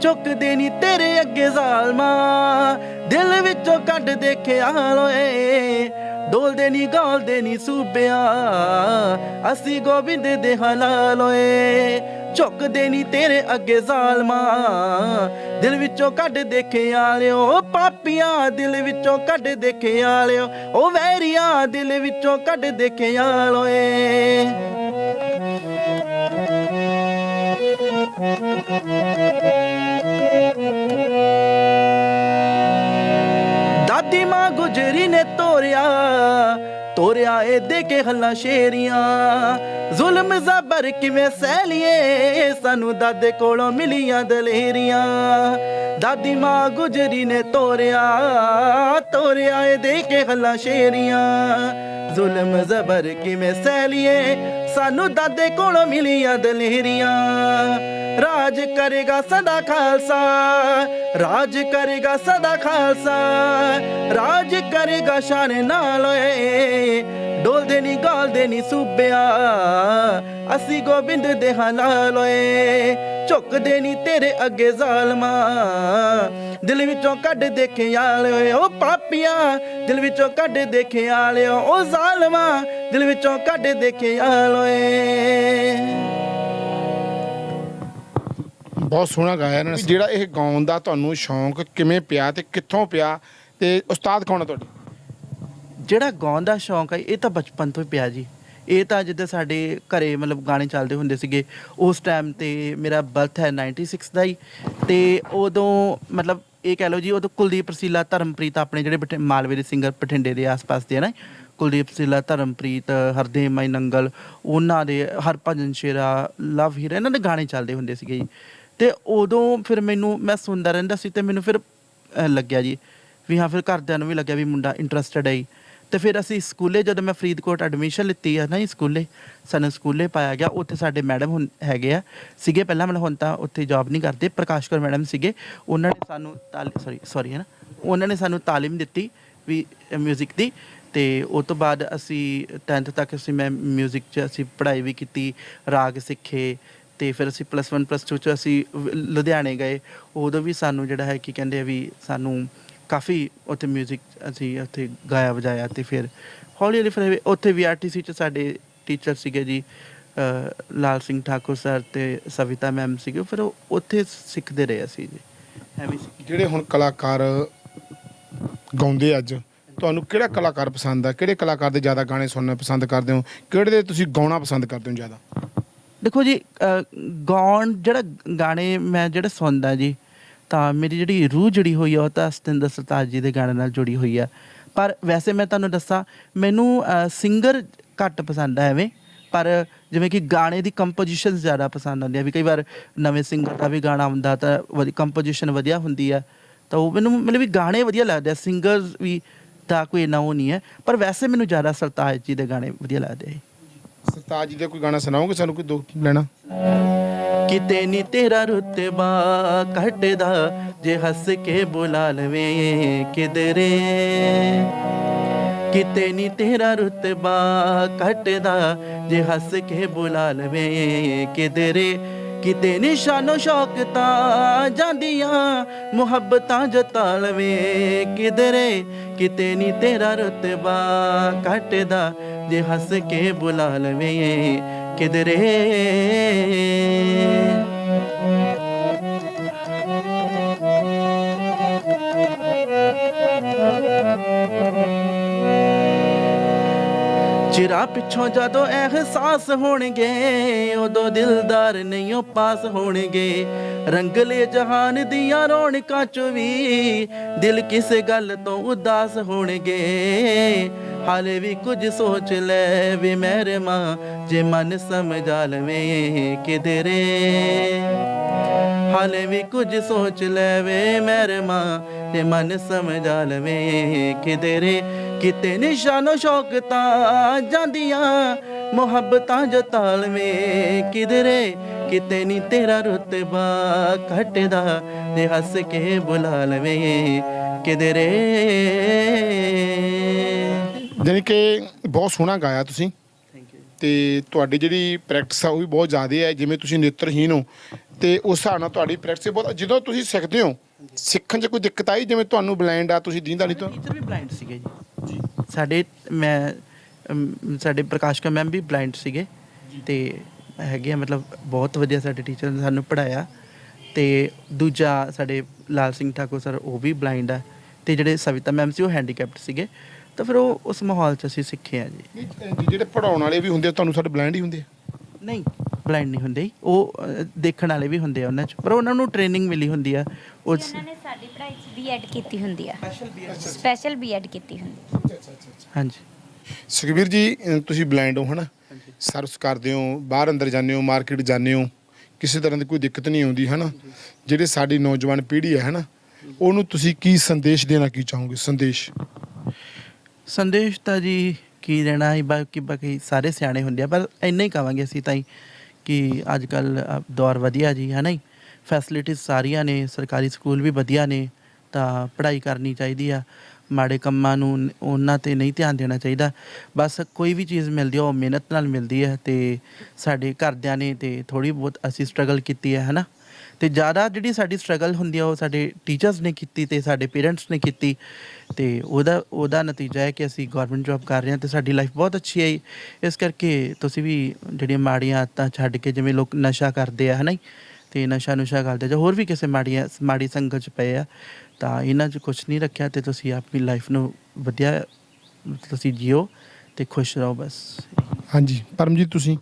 ਚੁੱਕਦੇ ਨਹੀਂ ਤੇਰੇ ਅੱਗੇ ਜ਼ਾਲਮਾ। ਦਿਲ ਵਿੱਚੋਂ ਕੱਢ ਦੇ ਖਿਆਲ ਓਏ, ਡੋਲਦੇ ਨਹੀਂ ਗਾਲਦੇ ਨਹੀਂ ਸੂਬਿਆ। ਅਸੀਂ ਗੋਬਿੰਦ ਦੇ ਹਲਾਲ ਓਏ। ਝੁਕਦੇ ਨਹੀਂ ਤੇਰੇ ਅੱਗੇ ਜ਼ਾਲਮਾ। ਦਿਲ ਵਿੱਚੋਂ ਕੱਢ ਦੇਖਿਆ ਲਿਓ, ਪਾਪੀਆਂ ਦਿਲ ਵਿੱਚੋਂ ਕੱਢ ਦੇਖਿਆ ਲਿਓ, ਉਹ ਵੈਰੀਆਂ ਦਿਲ ਵਿੱਚੋਂ ਕੱਢ ਦੇਖਿਆ ਓਏ ਦਾਦੀ ਮਾਂ ਗੁਜਰੀ ਨੇ ਤੋਰਿਆ ਤੋਰਿਆ ਏ ਦੇ ਕੇ ਹੱਲਾ ਸ਼ੇਰੀਆਂ। ਜ਼ੁਲਮ ਜ਼ਬਰ ਕਿਵੇਂ ਸਹਿ ਲਈਏ, ਸਾਨੂੰ ਦਾਦੇ ਕੋਲੋਂ ਮਿਲੀਆਂ ਦਲੇਰੀਆਂ। ਦਾਦੀ ਮਾਂ ਗੁਜਰੀ ਨੇ ਤੋਰਿਆ ਤੋਰਿਆ ਏ ਦੇ ਕੇ ਹੱਲਾ ਸ਼ੇਰੀਆਂ। ਜ਼ੁਲਮ ਜ਼ਬਰ ਕਿਵੇਂ ਸਹਿ ਲਈਏ ਸਾਨੂੰ ਦਾਦੇ ਕੋਲੋਂ ਮਿਲੀਆਂ ਦਲੇਰੀਆਂ। ਰਾਜ ਕਰੇਗਾ ਸਦਾ ਖਾਲਸਾ, ਰਾਜ ਕਰੇਗਾ ਸਦਾ ਖਾਲਸਾ, ਰਾਜ ਕਰੇਗਾ ਸ਼ਾਨ ਨਾਲ ਓਏ। ਡੋਲਦੇ ਨਹੀਂ ਗਾਲਦੇ ਨਹੀਂ ਸੂਬਿਆ ਅਸੀਂ ਗੋਬਿੰਦ ਦੇ ਹਾਲਾਲ ਓਏ ਝੁਕਦੇ ਨਹੀਂ ਤੇਰੇ ਅੱਗੇ ਜ਼ਾਲਮਾ। ਦਿਲ ਵਿੱਚੋਂ ਕੱਢ ਦੇਖੇ ਆਲੇ ਓਏ ਉਹ ਪਾਪੀਆਂ ਦਿਲ ਵਿੱਚੋਂ ਕੱਢ ਦੇਖੇ ਆਲਿਓ ਉਹ ਜ਼ਾਲਮਾ ਦਿਲ ਵਿੱਚੋਂ ਕੱਢ ਦੇਖੇ ਆਲੋਏ ਬਹੁਤ ਸੋਹਣਾ ਗਾਇਆ ਇਹਨਾਂ ਨੇ। ਜਿਹੜਾ ਇਹ ਗਾਉਣ ਦਾ ਤੁਹਾਨੂੰ ਸ਼ੌਂਕ ਕਿਵੇਂ ਪਿਆ ਤੇ ਕਿੱਥੋਂ ਪਿਆ ਤੇ ਉਸਤਾਦ ਕੌਣ ਹੈ ਤੁਹਾਡੇ? ਜਿਹੜਾ ਗਾਉਣ ਦਾ ਸ਼ੌਂਕ ਹੈ ਇਹ ਤਾਂ ਬਚਪਨ ਤੋਂ ਹੀ ਪਿਆ ਜੀ। ਇਹ ਤਾਂ ਜਿੱਦਾਂ ਸਾਡੇ ਘਰੇ ਮਤਲਬ ਗਾਣੇ ਚੱਲਦੇ ਹੁੰਦੇ ਸੀਗੇ, ਉਸ ਟਾਈਮ ਤੇ ਮੇਰਾ ਬਰਥ ਹੈ 96 ਦਾ ਹੀ, ਤੇ ਉਦੋਂ ਮਤਲਬ ਇਹ ਕਹਿ ਲਓ ਜੀ, ਉਦੋਂ ਕੁਲਦੀਪ ਰਸੀਲਾ, ਧਰਮਪ੍ਰੀਤ ਆਪਣੇ ਜਿਹੜੇ ਬਠਿ- ਮਾਲਵੇ ਦੇ ਸਿੰਗਰ ਬਠਿੰਡੇ ਦੇ ਆਸ-ਪਾਸ ਦੇ ਆ ਨਾ, ਕੁਲਦੀਪ ਰਸੀਲਾ, ਧਰਮਪ੍ਰੀਤ, ਹਰਦੇਵ ਮਾਈ ਨੰਗਲ, ਉਹਨਾਂ ਦੇ, ਹਰਭਜਨ ਸ਼ੇਰਾ ਲਵ ਹੀਰ, ਇਹਨਾਂ ਦੇ ਗਾਣੇ ਚੱਲਦੇ ਹੁੰਦੇ ਸੀਗੇ ਜੀ ਤੇ ਉਦੋਂ ਫਿਰ ਮੈਨੂੰ, ਮੈਂ ਸੁਣਦਾ ਰਹਿੰਦਾ ਸੀ ਤੇ ਮੈਨੂੰ ਫਿਰ ਲੱਗਿਆ ਜੀ, ਵੀ ਹਾਂ, ਫਿਰ ਘਰਦਿਆਂ ਨੂੰ ਵੀ ਲੱਗਿਆ ਵੀ ਮੁੰਡਾ ਇੰਟਰਸਟਿਡ ਹੈ ਜੀ। ਤੇ ਫਿਰ ਅਸੀਂ ਸਕੂਲੇ ਜਦੋਂ ਮੈਂ ਫਰੀਦਕੋਟ ਐਡਮਿਸ਼ਨ ਲਿੱਤੀ ਆ ਨਾ ਜੀ ਸਕੂਲੇ ਸਾਨੂੰ ਸਕੂਲੇ ਪਾਇਆ ਗਿਆ ਉੱਥੇ ਸਾਡੇ ਮੈਡਮ ਹੁਣ ਹੈਗੇ ਆ ਸੀਗੇ ਪਹਿਲਾਂ ਮਤਲਬ ਹੁਣ ਤਾਂ ਉੱਥੇ ਜੌਬ ਨਹੀਂ ਕਰਦੇ ਪ੍ਰਕਾਸ਼ ਕੌਰ ਮੈਡਮ ਸੀਗੇ ਉਹਨਾਂ ਨੇ ਸਾਨੂੰ ਸੌਰੀ ਸੌਰੀ ਹੈ ਨਾ ਉਹਨਾਂ ਨੇ ਸਾਨੂੰ ਤਾਲੀਮ ਦਿੱਤੀ ਵੀ 뮤직 ਦੀ ਤੇ ਉਸ ਤੋਂ ਬਾਅਦ ਅਸੀਂ 10th ਤੱਕ ਅਸੀਂ ਮੈਂ 뮤직 'ਚ ਅਸੀਂ ਪੜ੍ਹਾਈ ਵੀ ਕੀਤੀ ਰਾਗ ਸਿੱਖੇ ਤੇ ਫਿਰ ਅਸੀਂ ਪਲੱਸ 1 ਪਲੱਸ 2 ਚ ਅਸੀਂ ਵ- ਲੁਧਿਆਣੇ ਗਏ ਉਦੋਂ ਵੀ ਸਾਨੂੰ ਜਿਹੜਾ ਹੈ ਕੀ ਕਹਿੰਦੇ ਆ ਵੀ ਸਾਨੂੰ ਕਾਫੀ ਉੱਥੇ 뮤직 ਅਸੀਂ ਉੱਥੇ ਗਾਇਆ ਵਜਾਇਆ ਤੇ ਫਿਰ ਹੌਲੀ ਹੌਲੀ ਫਿਰ ਉੱਥੇ ਵੀ ਆਰਟੀਸੀ ਚ ਸਾਡੇ ਟੀਚਰ ਸੀਗੇ ਜੀ ਲਾਲ ਸਿੰਘ ਠਾਕੁਰ ਸਰ ਤੇ ਸਵਿਤਾ ਮੈਮ ਸੀਗੇ ਫਿਰ ਉਹ ਉੱਥੇ ਸਿੱਖਦੇ ਰਹੇ ਅਸੀਂ ਜੀ ਐਵੇਂ ਜਿਹੜੇ ਹੁਣ ਕਲਾਕਾਰ ਗਾਉਂਦੇ ਅੱਜ ਤੁਹਾਨੂੰ ਕਿਹੜਾ ਕਲਾਕਾਰ ਪਸੰਦ ਆ? ਕਿਹੜੇ ਕਲਾਕਾਰ ਦੇ ਜ਼ਿਆਦਾ ਗਾਣੇ ਸੁਣਨਾ ਪਸੰਦ ਕਰਦੇ ਹੋ? ਕਿਹੜੇ ਦੇ ਤੁਸੀਂ ਗਾਉਣਾ ਪਸੰਦ ਕਰਦੇ ਹੋ ਜ਼ਿਆਦਾ? ਦੇਖੋ ਜੀ ਗਾਉਣ ਜਿਹੜਾ ਗਾਣੇ ਮੈਂ ਜਿਹੜੇ ਸੁਣਦਾ ਜੀ ਤਾਂ ਮੇਰੀ ਜਿਹੜੀ ਰੂਹ ਜੁੜੀ ਹੋਈ ਆ, ਉਹ ਤਾਂ ਸਤਿੰਦਰ ਸਰਤਾਜ ਜੀ ਦੇ ਗਾਣੇ ਨਾਲ ਜੁੜੀ ਹੋਈ ਆ। ਪਰ ਵੈਸੇ ਮੈਂ ਤੁਹਾਨੂੰ ਦੱਸਾਂ, ਮੈਨੂੰ ਸਿੰਗਰ ਘੱਟ ਪਸੰਦ ਆ ਐਵੇਂ। ਪਰ ਜਿਵੇਂ ਕਿ ਗਾਣੇ ਦੀ ਕੰਪੋਜੀਸ਼ਨ ਜ਼ਿਆਦਾ ਪਸੰਦ ਆਉਂਦੀ ਆ, ਵੀ ਕਈ ਵਾਰ ਨਵੇਂ ਸਿੰਗਰ ਦਾ ਵੀ ਗਾਣਾ ਹੁੰਦਾ ਤਾਂ ਉਹਦੀ ਕੰਪੋਜੀਸ਼ਨ ਵਧੀਆ ਹੁੰਦੀ ਆ। ਤਾਂ ਉਹ ਮੈਨੂੰ, ਮਤਲਬ ਵੀ ਗਾਣੇ ਵਧੀਆ ਲੱਗਦੇ ਆ ਸਿੰਗਰਸ ਵੀ ਦਾ ਕੋਈ ਨਾ ਉਹ ਨਹੀਂ ਹੈ। ਪਰ ਵੈਸੇ ਮੈਨੂੰ ਜ਼ਿਆਦਾ ਸਰਤਾਜ ਜੀ ਦੇ ਗਾਣੇ ਵਧੀਆ ਲੱਗਦੇ ਆ। ਸਰਤਾਜ ਜੀ ਦਾ ਕੋਈ ਗਾਣਾ ਸੁਣਾਓਗੇ ਸਾਨੂੰ ਕੋਈ ਦੋ ਲੈਣਾ? ਕਿਤੇ ਨੀ ਤੇਰਾ ਰੁਤਬਾ ਘਟਦਾ, ਜੇ ਹੱਸ ਕੇ ਬੁਲਾ ਲਵੇ ਕਿਦਰੇ ਕਿਤੇ ਨੀ ਤੇਰਾ ਰੁਤਬਾ ਘਟਦਾ, ਜੇ ਹੱਸ ਕੇ ਬੁਲਾ ਲਵੇ ਕਿਦਰੇ ਕਿਤੇ ਨੀ ਸ਼ਾਨੋ ਸ਼ੌਕ ਤਾਂ ਜਾਂਦੀਆਂ, ਮੁਹੱਬਤਾਂ ਜਤਾ ਲਵੇ ਕਿਧਰੇ, ਕਿਤੇ ਨੀ ਤੇਰਾ ਰੁਤਬਾ ਘਟਦਾ, ਜੇ ਹੱਸ ਕੇ ਬੁਲਾ ਲਵੇ ਕਿਧਰੇ। ਪਿੱਛੋਂ ਜਦੋਂ ਅਹਿਸਾਸ ਹੋਣਗੇ, ਉਦੋਂ ਦਿਲਦਾਰ ਨਹੀਂ ਉਹ ਪਾਸ ਹੋਣਗੇ। ਰੰਗਲੇ ਜਹਾਨ ਦੀਆਂ ਰੌਣਕਾਂ ਚੋਂ ਵੀ ਦਿਲ ਕਿਸੇ ਗੱਲ ਤੋਂ ਉਦਾਸ ਹੋਣਗੇ। ਹਾਲੇ ਵੀ ਕੁਝ ਸੋਚ ਲੈ ਵੇ ਮੇਰੇ ਮਾਂ ਜੇ ਮਨ ਸਮਝਾ ਲਵੇ ਕਿਦਰੇ ਹਾਲੇ ਵੀ ਕੁਝ ਸੋਚ ਲੈ ਵੇ ਮੇਰੇ ਮਾਂ ਤੇ ਮਨ ਸਮਝਾ ਲਵੇ ਕਿਦਰੇ ਕਿਤੇ ਨਿਸ਼ਾਨੋ ਸ਼ੌਕ ਤਾਂ ਜਾਂਦੀਆਂ ਮੁਹੱਬਤਾਂ ਜਤਾ ਲਵੇ ਕਿਦਰੇ ਕਿਤੇ ਨਹੀਂ ਤੇਰਾ ਰੁਤਬਾ ਘਟਦਾ ਤੇ ਹੱਸ ਕੇ ਬੁਲਾ ਲਵੇ ਕਿਦਰੇ ਜਾਣੀ ਕਿ ਬਹੁਤ ਸੋਹਣਾ ਗਾਇਆ ਤੁਸੀਂ। ਤੇ ਤੁਹਾਡੀ ਜਿਹੜੀ ਪ੍ਰੈਕਟਿਸ ਆ ਉਹ ਵੀ ਬਹੁਤ ਜ਼ਿਆਦਾ ਹੈ ਜਿਵੇਂ ਤੁਸੀਂ ਨੇਤਰਹੀਨ ਹੋ। ਤੇ ਉਸ ਹਿਸਾਬ ਨਾਲ ਤੁਹਾਡੀ ਪ੍ਰੈਕਟਿਸ ਬਹੁਤ ਜਦੋਂ ਤੁਸੀਂ ਸਿੱਖਦੇ ਹੋ ਸਿੱਖਣ 'ਚ ਕੋਈ ਦਿੱਕਤ ਆਈ? ਜਿਵੇਂ ਤੁਹਾਨੂੰ ਬਲਾਈਂਡ ਆ ਤੁਸੀਂ ਦੀਂਦਾ ਨਹੀਂ ਤੁਹਾਨੂੰ ਟੀਚਰ ਵੀ ਬਲਾਈਂਡ ਸੀਗੇ ਜੀ। ਸਾਡੇ ਮੈਂ ਸਾਡੇ ਪ੍ਰਕਾਸ਼ ਕਾ ਮੈਮ ਵੀ ਬਲਾਈਂਡ ਸੀਗੇ ਤੇ ਹੈਗੇ ਆ ਮਤਲਬ ਬਹੁਤ ਵਧੀਆ ਸਾਡੇ ਟੀਚਰ ਨੇ ਸਾਨੂੰ ਪੜਾਇਆ ਤੇ ਦੂਜਾ ਸਾਡੇ ਲਾਲ ਸਿੰਘ ਠਾਕੁਰ ਸਰ ਉਹ ਵੀ ਬਲਾਈਂਡ ਆ। ਤੇ ਜਿਹੜੇ ਸਵਿਤਾ ਮੈਮ ਸੀ ਉਹ ਹੈਂਡੀਕੈਪਟ ਸੀਗੇ। ਤਾਂ ਫਿਰ ਉਹ ਉਸ ਮਾਹੌਲ 'ਚ ਅਸੀਂ ਸਿੱਖੇ ਆ ਜੀ। ਜਿਹੜੇ ਪੜਾਉਣ ਵਾਲੇ ਵੀ ਹੁੰਦੇ ਆ, ਤੁਹਾਨੂੰ ਸਾਡੇ ਬਲਾਈਂਡ ਹੀ ਹੁੰਦੇ ਆ? ਨਹੀਂ। ਬਲਾਈਂਡ ਨਹੀਂ ਹੁੰਦੇ। ਉਹ ਦੇਖਣ ਵਾਲੇ ਵੀ ਹੁੰਦੇ ਆ ਉਹਨਾਂ ਚ। ਪਰ ਉਹਨਾਂ ਨੂੰ ਟ੍ਰੇਨਿੰਗ ਮਿਲੀ ਹੁੰਦੀ ਆ। ਉਹ ਉਹਨਾਂ ਨੇ ਸਾਡੀ ਪੜ੍ਹਾਈ 'ਚ ਬੀਐਡ ਕੀਤੀ ਹੁੰਦੀ ਆ। ਸਪੈਸ਼ਲ ਬੀਐਡ ਕੀਤੀ। ਹੁੰਦੀ। ਹਾਂਜੀ। ਸੁਖਵੀਰ ਜੀ ਤੁਸੀਂ ਬਲਾਈਂਡ ਹੋ ਹਨਾ? ਸਰਵਿਸ ਕਰਦੇ ਹੋ ਬਾਹਰ ਅੰਦਰ ਜਾਂਦੇ ਹੋ ਮਾਰਕੀਟ ਜਾਂਦੇ ਹੋ। ਕਿਸੇ ਤਰ੍ਹਾਂ ਦੀ ਕੋਈ ਦਿੱਕਤ ਨਹੀਂ ਆਉਂਦੀ ਹਨਾ? ਜਿਹੜੇ ਸਾਡੀ ਨੌਜਵਾਨ ਪੀੜ੍ਹੀ ਹੈ ਹਨਾ? ਉਹਨੂੰ ਤੁਸੀਂ ਕੀ ਸੰਦੇਸ਼ ਦੇਣਾ ਕੀ ਚਾਹੋਗੇ? ਸੰਦੇਸ਼। ਸੰਦੇਸ਼ ਤਾਂ ਜੀ ਕੀ ਦੇਣਾ? ਹੈ ਬਾਕੀ ਬਾਕੀ ਸਾਰੇ ਸਿਆਣੇ ਹੁੰਦੇ ਆ ਪਰ ਇੰਨਾ ਹੀ ਕਵਾਂਗੇ ਅਸੀਂ ਤਾਂ ਹੀ। ਕਿ ਅੱਜ ਕੱਲ ਦੌਰ ਵਧੀਆ ਜੀ, ਹੈ ਨਾ ਜੀ? ਫੈਸਿਲਿਟੀਜ਼ ਸਾਰੀਆਂ ਨੇ, ਸਰਕਾਰੀ ਸਕੂਲ ਵੀ ਵਧੀਆ ਨੇ, ਤਾਂ ਪੜ੍ਹਾਈ ਕਰਨੀ ਚਾਹੀਦੀ ਆ। ਮਾੜੇ ਕੰਮਾਂ ਨੂੰ ਉਹਨਾਂ ਤੇ ਨਹੀਂ ਧਿਆਨ ਦੇਣਾ ਚਾਹੀਦਾ। ਬਸ ਕੋਈ ਵੀ ਚੀਜ਼ ਮਿਲਦੀ ਆ, ਉਹ ਮਿਹਨਤ ਨਾਲ ਮਿਲਦੀ ਹੈ ਤੇ ਸਾਡੇ ਘਰਦਿਆਂ ਨੇ ਤੇ ਥੋੜੀ ਬਹੁਤ ਅਸੀਂ ਸਟਰਗਲ ਕੀਤੀ ਹੈ ਹਨਾ ਤੇ ਜ਼ਿਆਦਾ ਜਿਹੜੀ ਸਾਡੀ ਸਟਰਗਲ ਹੁੰਦੀ ਆ ਉਹ ਸਾਡੇ ਟੀਚਰਸ ਨੇ ਕੀਤੀ ਤੇ ਸਾਡੇ ਪੇਰੈਂਟਸ ਨੇ ਕੀਤੀ ਤੇ ਉਹਦਾ ਉਹਦਾ ਨਤੀਜਾ ਹੈ ਕਿ ਅਸੀਂ ਗਵਰਨਮੈਂਟ ਜੌਬ ਕਰ ਰਹੇ ਹਾਂ ਤੇ ਸਾਡੀ ਲਾਈਫ ਬਹੁਤ ਅੱਛੀ ਹੈ ਇਸ ਕਰਕੇ ਤੁਸੀਂ ਵੀ ਜਿਹੜੀਆਂ ਮਾੜੀਆਂ ਆਦਤਾਂ ਛੱਡ ਕੇ ਜਿਵੇਂ ਲੋਕ ਨਸ਼ਾ ਕਰਦੇ ਆ ਹਨਾ ਤੇ ਨਸ਼ਾ ਨੁਸ਼ਾ ਕਰਦੇ ਜਾਂ ਹੋਰ ਵੀ ਕਿਸੇ ਮਾੜੀਆਂ ਮਾੜੀ ਸੰਗਤ ਚ ਪਏ ਆ ਤਾਂ ਇਹਨਾਂ 'ਚ ਕੁਝ ਨਹੀਂ ਰੱਖਿਆ ਤੇ ਤੁਸੀਂ ਆਪਣੀ ਲਾਈਫ ਨੂੰ ਵਧੀਆ ਤੁਸੀਂ ਜੀਓ ਤੇ ਖੁਸ਼ ਰਹੋ ਬਸ। ਹਾਂਜੀ ਪਰਮਜੀਤ ਤੁਸੀਂ?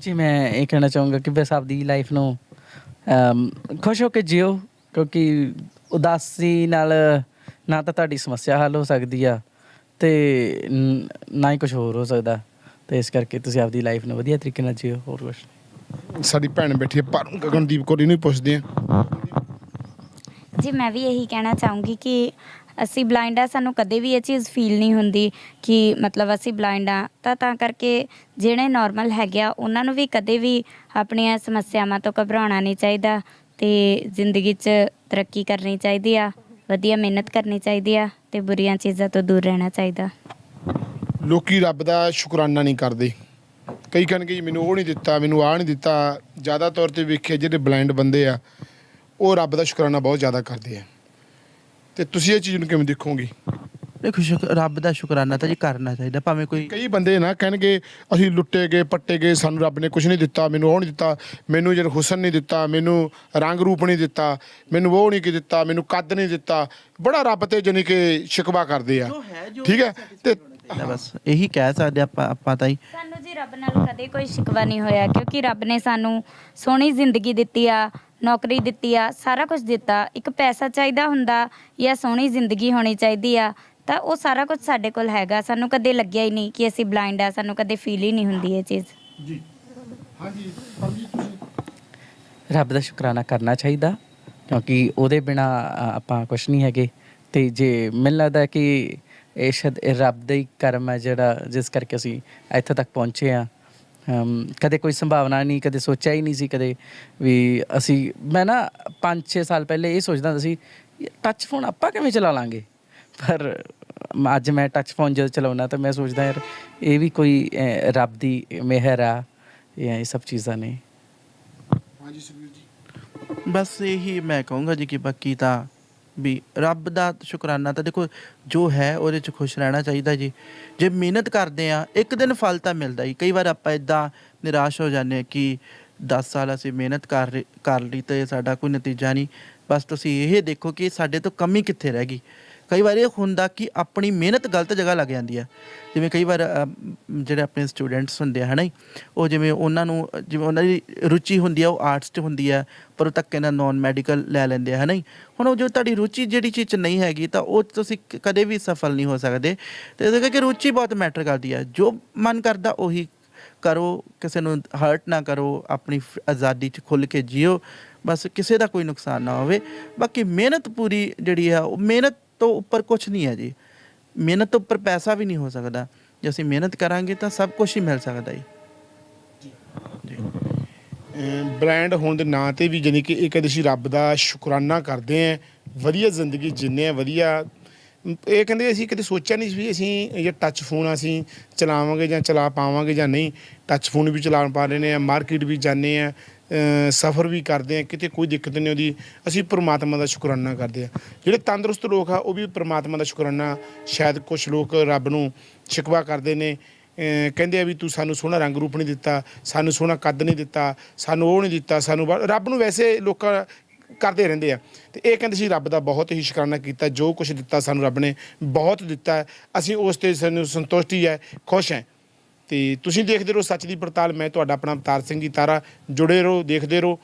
ਜੀ ਮੈਂ ਇਹ ਕਹਿਣਾ ਚਾਹੂੰਗਾ ਕਿ ਬਸ ਆਪਦੀ ਲਾਈਫ ਨੂੰ ਅਮ, ਖੁਸ਼ ਹੋ ਕੇ ਜਿਓ ਕਿਉਂਕਿ ਉਦਾਸੀ ਨਾਲ ਨਾ ਤਾਂ ਤੁਹਾਡੀ ਸਮੱਸਿਆ ਹੱਲ ਹੋ ਸਕਦੀ ਆ ਤੇ ਨ- ਨਾ ਹੀ ਕੁਝ ਹੋਰ ਹੋ ਸਕਦਾ। ਤੇ ਇਸ ਕਰਕੇ ਤੁਸੀਂ ਆਪਦੀ ਲਾਈਫ ਨੂੰ ਵਧੀਆ ਤਰੀਕੇ ਨਾਲ ਜਿਓ ਹੋਰ ਕੁਝ ਸਾਡੀ ਭੈਣ ਬੈਠੀ ਹੈ ਪਰ ਗਗਨਦੀਪ ਕੌਰ ਇਹਨੂੰ ਹੀ ਪੁੱਛਦੇ ਆ। ਜੀ ਮੈਂ ਵੀ ਇਹੀ ਕਹਿਣਾ ਚਾਹੂੰਗੀ ਕਿ ਅਸੀਂ ਬਲਾਈਂਡ ਆ, ਸਾਨੂੰ ਕਦੇ ਵੀ ਇਹ ਚੀਜ਼ ਫੀਲ ਨਹੀਂ ਹੁੰਦੀ ਕਿ ਮਤਲਬ ਅਸੀਂ ਬਲਾਈਂਡ ਆ। ਤਾਂ ਤਾਂ ਕਰਕੇ ਜਿਹੜੇ ਨਾਰਮਲ ਹੈਗੇ ਆ, ਉਹਨਾਂ ਨੂੰ ਵੀ ਕਦੇ ਵੀ ਆਪਣੀਆਂ ਸਮੱਸਿਆਵਾਂ ਤੋਂ ਘਬਰਾਉਣਾ ਨਹੀਂ ਚਾਹੀਦਾ ਤੇ ਜ਼ਿੰਦਗੀ 'ਚ ਤਰੱਕੀ ਕਰਨੀ ਚਾਹੀਦੀ ਆ, ਵਧੀਆ ਮਿਹਨਤ ਕਰਨੀ ਚਾਹੀਦੀ ਆ ਤੇ ਬੁਰੀਆਂ ਚੀਜ਼ਾਂ ਤੋਂ ਦੂਰ ਰਹਿਣਾ ਚਾਹੀਦਾ। ਲੋਕੀ ਰੱਬ ਦਾ ਸ਼ੁਕਰਾਨਾ ਨਹੀਂ ਕਰਦੇ। ਕਈ ਕਹਿਣਗੇ ਜੀ, ਮੈਨੂੰ ਉਹ ਨਹੀਂ ਦਿੱਤਾ, ਮੈਨੂੰ ਆਹ ਨਹੀਂ ਦਿੱਤਾ। ਜ਼ਿਆਦਾ ਤੌਰ ਤੇ ਵੇਖਿਆ ਜਿਹੜੇ ਬਲਾਈਂਡ ਬੰਦੇ ਆ, ਉਹ ਰੱਬ ਦਾ ਸ਼ੁਕਰਾਨਾ ਬਹੁਤ ਜ਼ਿਆਦਾ ਕਰਦੇ ਆ। ਤੇ ਤੁਸੀਂ ਇਹ ਚੀਜ਼ ਨੂੰ ਕਿਵੇਂ ਦੇਖੋਗੇ? ਦੇਖੋ ਸ਼ੁਕ ਰੱਬ ਦਾ ਸ਼ੁਕਰਾਨਾ ਤਾਂ ਜੀ ਕਰਨਾ ਚਾਹੀਦਾ ਭਾਵੇਂ ਕੋਈ ਕਈ ਬੰਦੇ ਨਾ ਕਹਿਣਗੇ ਅਸੀਂ ਲੁੱਟੇ ਗਏ ਪੱਟੇ ਗਏ ਸਾਨੂੰ ਰੱਬ ਨੇ ਕੁਝ ਨਹੀਂ ਦਿੱਤਾ ਮੈਨੂੰ ਉਹ ਨਹੀਂ ਦਿੱਤਾ ਮੈਨੂੰ ਜਰ ਹੁਸਨ ਨਹੀਂ ਦਿੱਤਾ ਮੈਨੂੰ ਰੰਗ ਰੂਪ ਨਹੀਂ ਦਿੱਤਾ ਮੈਨੂੰ ਉਹ ਨਹੀਂ ਕੀ ਦਿੱਤਾ ਮੈਨੂੰ ਕੱਦ ਨਹੀਂ ਦਿੱਤਾ ਬੜਾ ਰੱਬ ਤੇ ਜਾਣੀ ਕਿ ਸ਼ਿਕਵਾ ਕਰਦੇ ਆ। ਠੀਕ ਹੈ? ਤੇ ਤਾਂ ਬਸ ਇਹੀ ਕਹਿ ਸਕਦੇ ਆਪਾਂ ਆਪਾਂ ਤਾਂ ਹੀ। ਸਾਨੂੰ ਜੀ ਰੱਬ ਨਾਲ ਕਦੇ ਕੋਈ ਸ਼ਿਕਵਾ ਨਹੀਂ ਹੋਇਆ ਕਿਉਂਕਿ ਰੱਬ ਨੇ ਸਾਨੂੰ ਸੋਹਣੀ ਜ਼ਿੰਦਗੀ ਦਿੱਤੀ ਆ ਨੌਕਰੀ ਦਿੱਤੀ ਆ ਸਾਰਾ ਕੁਝ ਦਿੱਤਾ। ਇੱਕ ਪੈਸਾ ਚਾਹੀਦਾ ਹੁੰਦਾ ਜਾਂ ਸੋਹਣੀ ਜ਼ਿੰਦਗੀ ਹੋਣੀ ਚਾਹੀਦੀ ਆ ਤਾਂ ਉਹ ਸਾਰਾ ਕੁਝ ਸਾਡੇ ਕੋਲ ਹੈਗਾ। ਸਾਨੂੰ ਕਦੇ ਲੱਗਿਆ ਹੀ ਨਹੀਂ ਕਿ ਅਸੀਂ ਬਲਾਈਂਡ ਆ ਸਾਨੂੰ ਕਦੇ ਫੀਲ ਹੀ ਨਹੀਂ ਹੁੰਦੀ ਇਹ ਚੀਜ਼। ਜੀ। ਹਾਂਜੀ ਪਰਮਜੀਤ ਤੁਸੀਂ ਰੱਬ ਦਾ ਸ਼ੁਕਰਾਨਾ ਕਰਨਾ ਚਾਹੀਦਾ ਕਿਉਂਕਿ ਉਹਦੇ ਬਿਨਾ ਆਪਾਂ ਕੁਝ ਨਹੀਂ ਹੈਗੇ। ਤੇ ਜੇ ਮੈਨੂੰ ਲੱਗਦਾ ਕਿ ਇਹ ਸ਼ਾਇਦ ਇਹ ਰੱਬ ਦਾ ਹੀ ਕਰਮ ਹੈ ਜਿਹੜਾ ਜਿਸ ਕਰਕੇ ਅਸੀਂ ਇੱਥੇ ਤੱਕ ਪਹੁੰਚੇ ਆ ਕਦੇ ਕੋਈ ਸੰਭਾਵਨਾ ਨਹੀਂ, ਕਦੇ ਸੋਚਿਆ ਹੀ ਨਹੀਂ ਸੀ, ਕਦੇ ਵੀ ਅਸੀਂ, ਮੈਂ ਨਾ 5-6 ਸਾਲ ਪਹਿਲੇ ਇਹ ਸੋਚਦਾ ਹੁੰਦਾ ਸੀ ਟੱਚ ਫੋਨ ਆਪਾਂ ਕਿਵੇਂ ਚਲਾ ਲਾਂਗੇ? ਪਰ ਅੱਜ ਮੈਂ ਟੱਚ ਫੋਨ ਜਦੋਂ ਚਲਾਉਣਾ ਤਾਂ ਮੈਂ ਸੋਚਦਾ ਯਾਰ, ਇਹ ਵੀ ਕੋਈ ਰੱਬ ਦੀ ਮਿਹਰ ਆ ਇਹ ਸਭ ਚੀਜ਼ਾਂ ਨੇ। ਹਾਂਜੀ ਸੁਖਵੀਰ ਜੀ। ਬਸ ਇਹੀ ਮੈਂ ਕਹੂੰਗਾ ਜੀ ਕਿ ਬਾਕੀ ਤਾਂ ਵੀ ਰੱਬ ਦਾ ਸ਼ੁਕਰਾਨਾ ਤਾਂ ਦੇਖੋ ਜੋ ਹੈ ਉਹਦੇ 'ਚ ਖੁਸ਼ ਰਹਿਣਾ ਚਾਹੀਦਾ ਜੀ। ਜੇ ਮਿਹਨਤ ਕਰਦੇ ਆ ਇੱਕ ਦਿਨ ਫਲ ਤਾਂ ਮਿਲਦਾ ਹੀ। ਕਈ ਵਾਰ ਆਪਾਂ ਇਦਾਂ ਨਿਰਾਸ਼ ਹੋ ਜਾਂਦੇ ਹਾਂ ਕਿ 10 ਸਾਲ ਅਸੀਂ ਮਿਹਨਤ ਕਰ ਰਹੇ- ਕਰ ਲਈ ਤੇ ਸਾਡਾ ਕੋਈ ਨਤੀਜਾ ਨਹੀਂ। ਬਸ ਤੁਸੀਂ ਇਹ ਦੇਖੋ ਕਿ ਸਾਡੇ ਤੋਂ ਕਮੀ ਕਿੱਥੇ ਰਹਿ ਗਈ। ਕਈ ਵਾਰ ਇਹ ਹੁੰਦਾ ਕਿ ਆਪਣੀ ਮਿਹਨਤ ਗਲਤ ਜਗ੍ਹਾ ਲੱਗ ਜਾਂਦੀ ਹੈ। ਜਿਵੇਂ ਕਈ ਵਾਰ ਜਿਹੜੇ ਆਪਣੇ ਸਟੂਡੈਂਟਸ ਹੁੰਦੇ ਆ ਹਨਾ ਜੀ, ਉਹ ਜਿਵੇਂ ਉਹਨਾਂ ਨੂੰ ਜਿਵੇਂ ਉਹਨਾਂ ਦੀ ਰੁਚੀ ਹੁੰਦੀ ਆ ਉਹ ਆਰਟਸ 'ਚ ਹੁੰਦੀ ਆ ਪਰ ਉਹ ਧੱਕੇ ਨਾਲ ਨਾਨ ਮੈਡੀਕਲ ਲੈ ਲੈਂਦੇ ਆ ਹਨਾ ਜੀ। ਹੁਣ ਉਹ ਜੋ ਤੁਹਾਡੀ ਰੁਚੀ ਜਿਹੜੀ ਚੀਜ਼ 'ਚ ਨਹੀਂ ਹੈਗੀ ਤਾਂ ਉਹ ਤੁਸੀਂ ਕਦੇ ਵੀ ਸਫਲ ਨਹੀਂ ਹੋ ਸਕਦੇ। ਤੇ ਇਹਦੇ ਕਰਕੇ ਰੁਚੀ ਬਹੁਤ ਮੈਟਰ ਕਰਦੀ ਆ। ਜੋ ਮਨ ਕਰਦਾ ਉਹੀ ਕਰੋ ਕਿਸੇ ਨੂੰ ਹਰਟ ਨਾ ਕਰੋ ਆਪਣੀ ਆਜ਼ਾਦੀ 'ਚ ਖੁੱਲ ਕੇ ਜਿਓ। ਬਸ ਕਿਸੇ ਦਾ ਕੋਈ ਨੁਕਸਾਨ ਨਾ ਹੋਵੇ। ਬਾਕੀ ਮਿਹਨਤ ਪੂਰੀ ਜਿਹੜੀ ਆ ਉਹ ਮਿਹਨਤ ਤੋਂ ਉੱਪਰ ਕੁਝ ਨਹੀਂ ਹੈ ਜੀ। ਮਿਹਨਤ ਤੋਂ ਉੱਪਰ ਪੈਸਾ ਵੀ ਨਹੀਂ ਹੋ ਸਕਦਾ। ਜੇ ਅਸੀਂ ਮਿਹਨਤ ਕਰਾਂਗੇ ਤਾਂ ਸਭ ਕੁਝ ਹੀ ਮਿਲ ਸਕਦਾ ਜੀ। ਬ੍ਰਾਂਡ ਹੋਣ ਦੇ ਨਾਂ ਤੇ ਵੀ ਜਾਣੀ ਕਿ ਇੱਕ ਅਸੀਂ ਰੱਬ ਦਾ ਸ਼ੁਕਰਾਨਾ ਕਰਦੇ ਆਂ ਵਧੀਆ ਜ਼ਿੰਦਗੀ ਜਿੰਨੇ ਆ ਵਧੀਆ। ਇਹ ਕਹਿੰਦੇ ਅਸੀਂ ਕਦੇ ਸੋਚਿਆ ਨਹੀਂ ਸੀ ਵੀ ਅਸੀਂ ਇਹ ਟੱਚ ਫੋਨ ਅਸੀਂ ਚਲਾਵਾਂਗੇ ਜਾਂ ਚਲਾ ਪਾਵਾਂਗੇ ਜਾਂ ਨਹੀਂ। ਟੱਚ ਫੋਨ ਵੀ ਚਲਾ ਪਾ ਰਹੇ ਨੇ ਆ ਮਾਰਕੀਟ ਵੀ ਜਾਂਦੇ ਆ ਸਫ਼ਰ ਵੀ ਕਰਦੇ ਆ, ਕਿਤੇ ਕੋਈ ਦਿੱਕਤ ਨਹੀਂ ਆਉਂਦੀ। ਅਸੀਂ ਪ੍ਰਮਾਤਮਾ ਦਾ ਸ਼ੁਕਰਾਨਾ ਕਰਦੇ ਆ। ਜਿਹੜੇ ਤੰਦਰੁਸਤ ਲੋਕ ਆ, ਉਹ ਵੀ ਪ੍ਰਮਾਤਮਾ ਦਾ ਸ਼ੁਕਰਾਨਾ। ਸ਼ਾਇਦ ਕੁਝ ਲੋਕ ਰੱਬ ਨੂੰ ਸ਼ਿਕਵਾ ਕਰਦੇ ਨੇ। ਕਹਿੰਦੇ ਆ ਵੀ ਤੂੰ ਸਾਨੂੰ ਸੋਹਣਾ ਰੰਗ ਰੂਪ ਨਹੀਂ ਦਿੱਤਾ, ਸਾਨੂੰ ਸੋਹਣਾ ਕੱਦ ਨਹੀਂ ਦਿੱਤਾ, ਸਾਨੂੰ ਉਹ ਨਹੀਂ ਦਿੱਤਾ, ਸਾਨੂੰ ਬ- ਰੱਬ ਨੂੰ ਵੈਸੇ ਲੋਕਾਂ ਕਰਦੇ ਰਹਿੰਦੇ ਆ। ਤੇ ਇਹ ਕਹਿੰਦੇ ਸੀ, ਰੱਬ ਦਾ ਬਹੁਤ ਹੀ ਸ਼ੁਕਰਾਨਾ ਕੀਤਾ, ਜੋ ਕੁਝ ਦਿੱਤਾ ਸਾਨੂੰ ਰੱਬ ਨੇ, ਬਹੁਤ ਦਿੱਤਾ। ਅਸੀਂ ਉਸ ਤੇ ਸਾਨੂੰ ਸੰਤੁਸ਼ਟੀ ਹੈ, ਖੁਸ਼ ਹੈ। ਤੇ ਤੁਸੀਂ ਦੇਖਦੇ ਰਹੋ, ਸੱਚ ਦੀ ਪੜਤਾਲ, ਮੈਂ ਤੁਹਾਡਾ ਆਪਣਾ ਅਵਤਾਰ ਸਿੰਘ ਜੀ ਤਾਰਾ, ਜੁੜੇ ਰਹੋ, ਦੇਖਦੇ ਰਹੋ।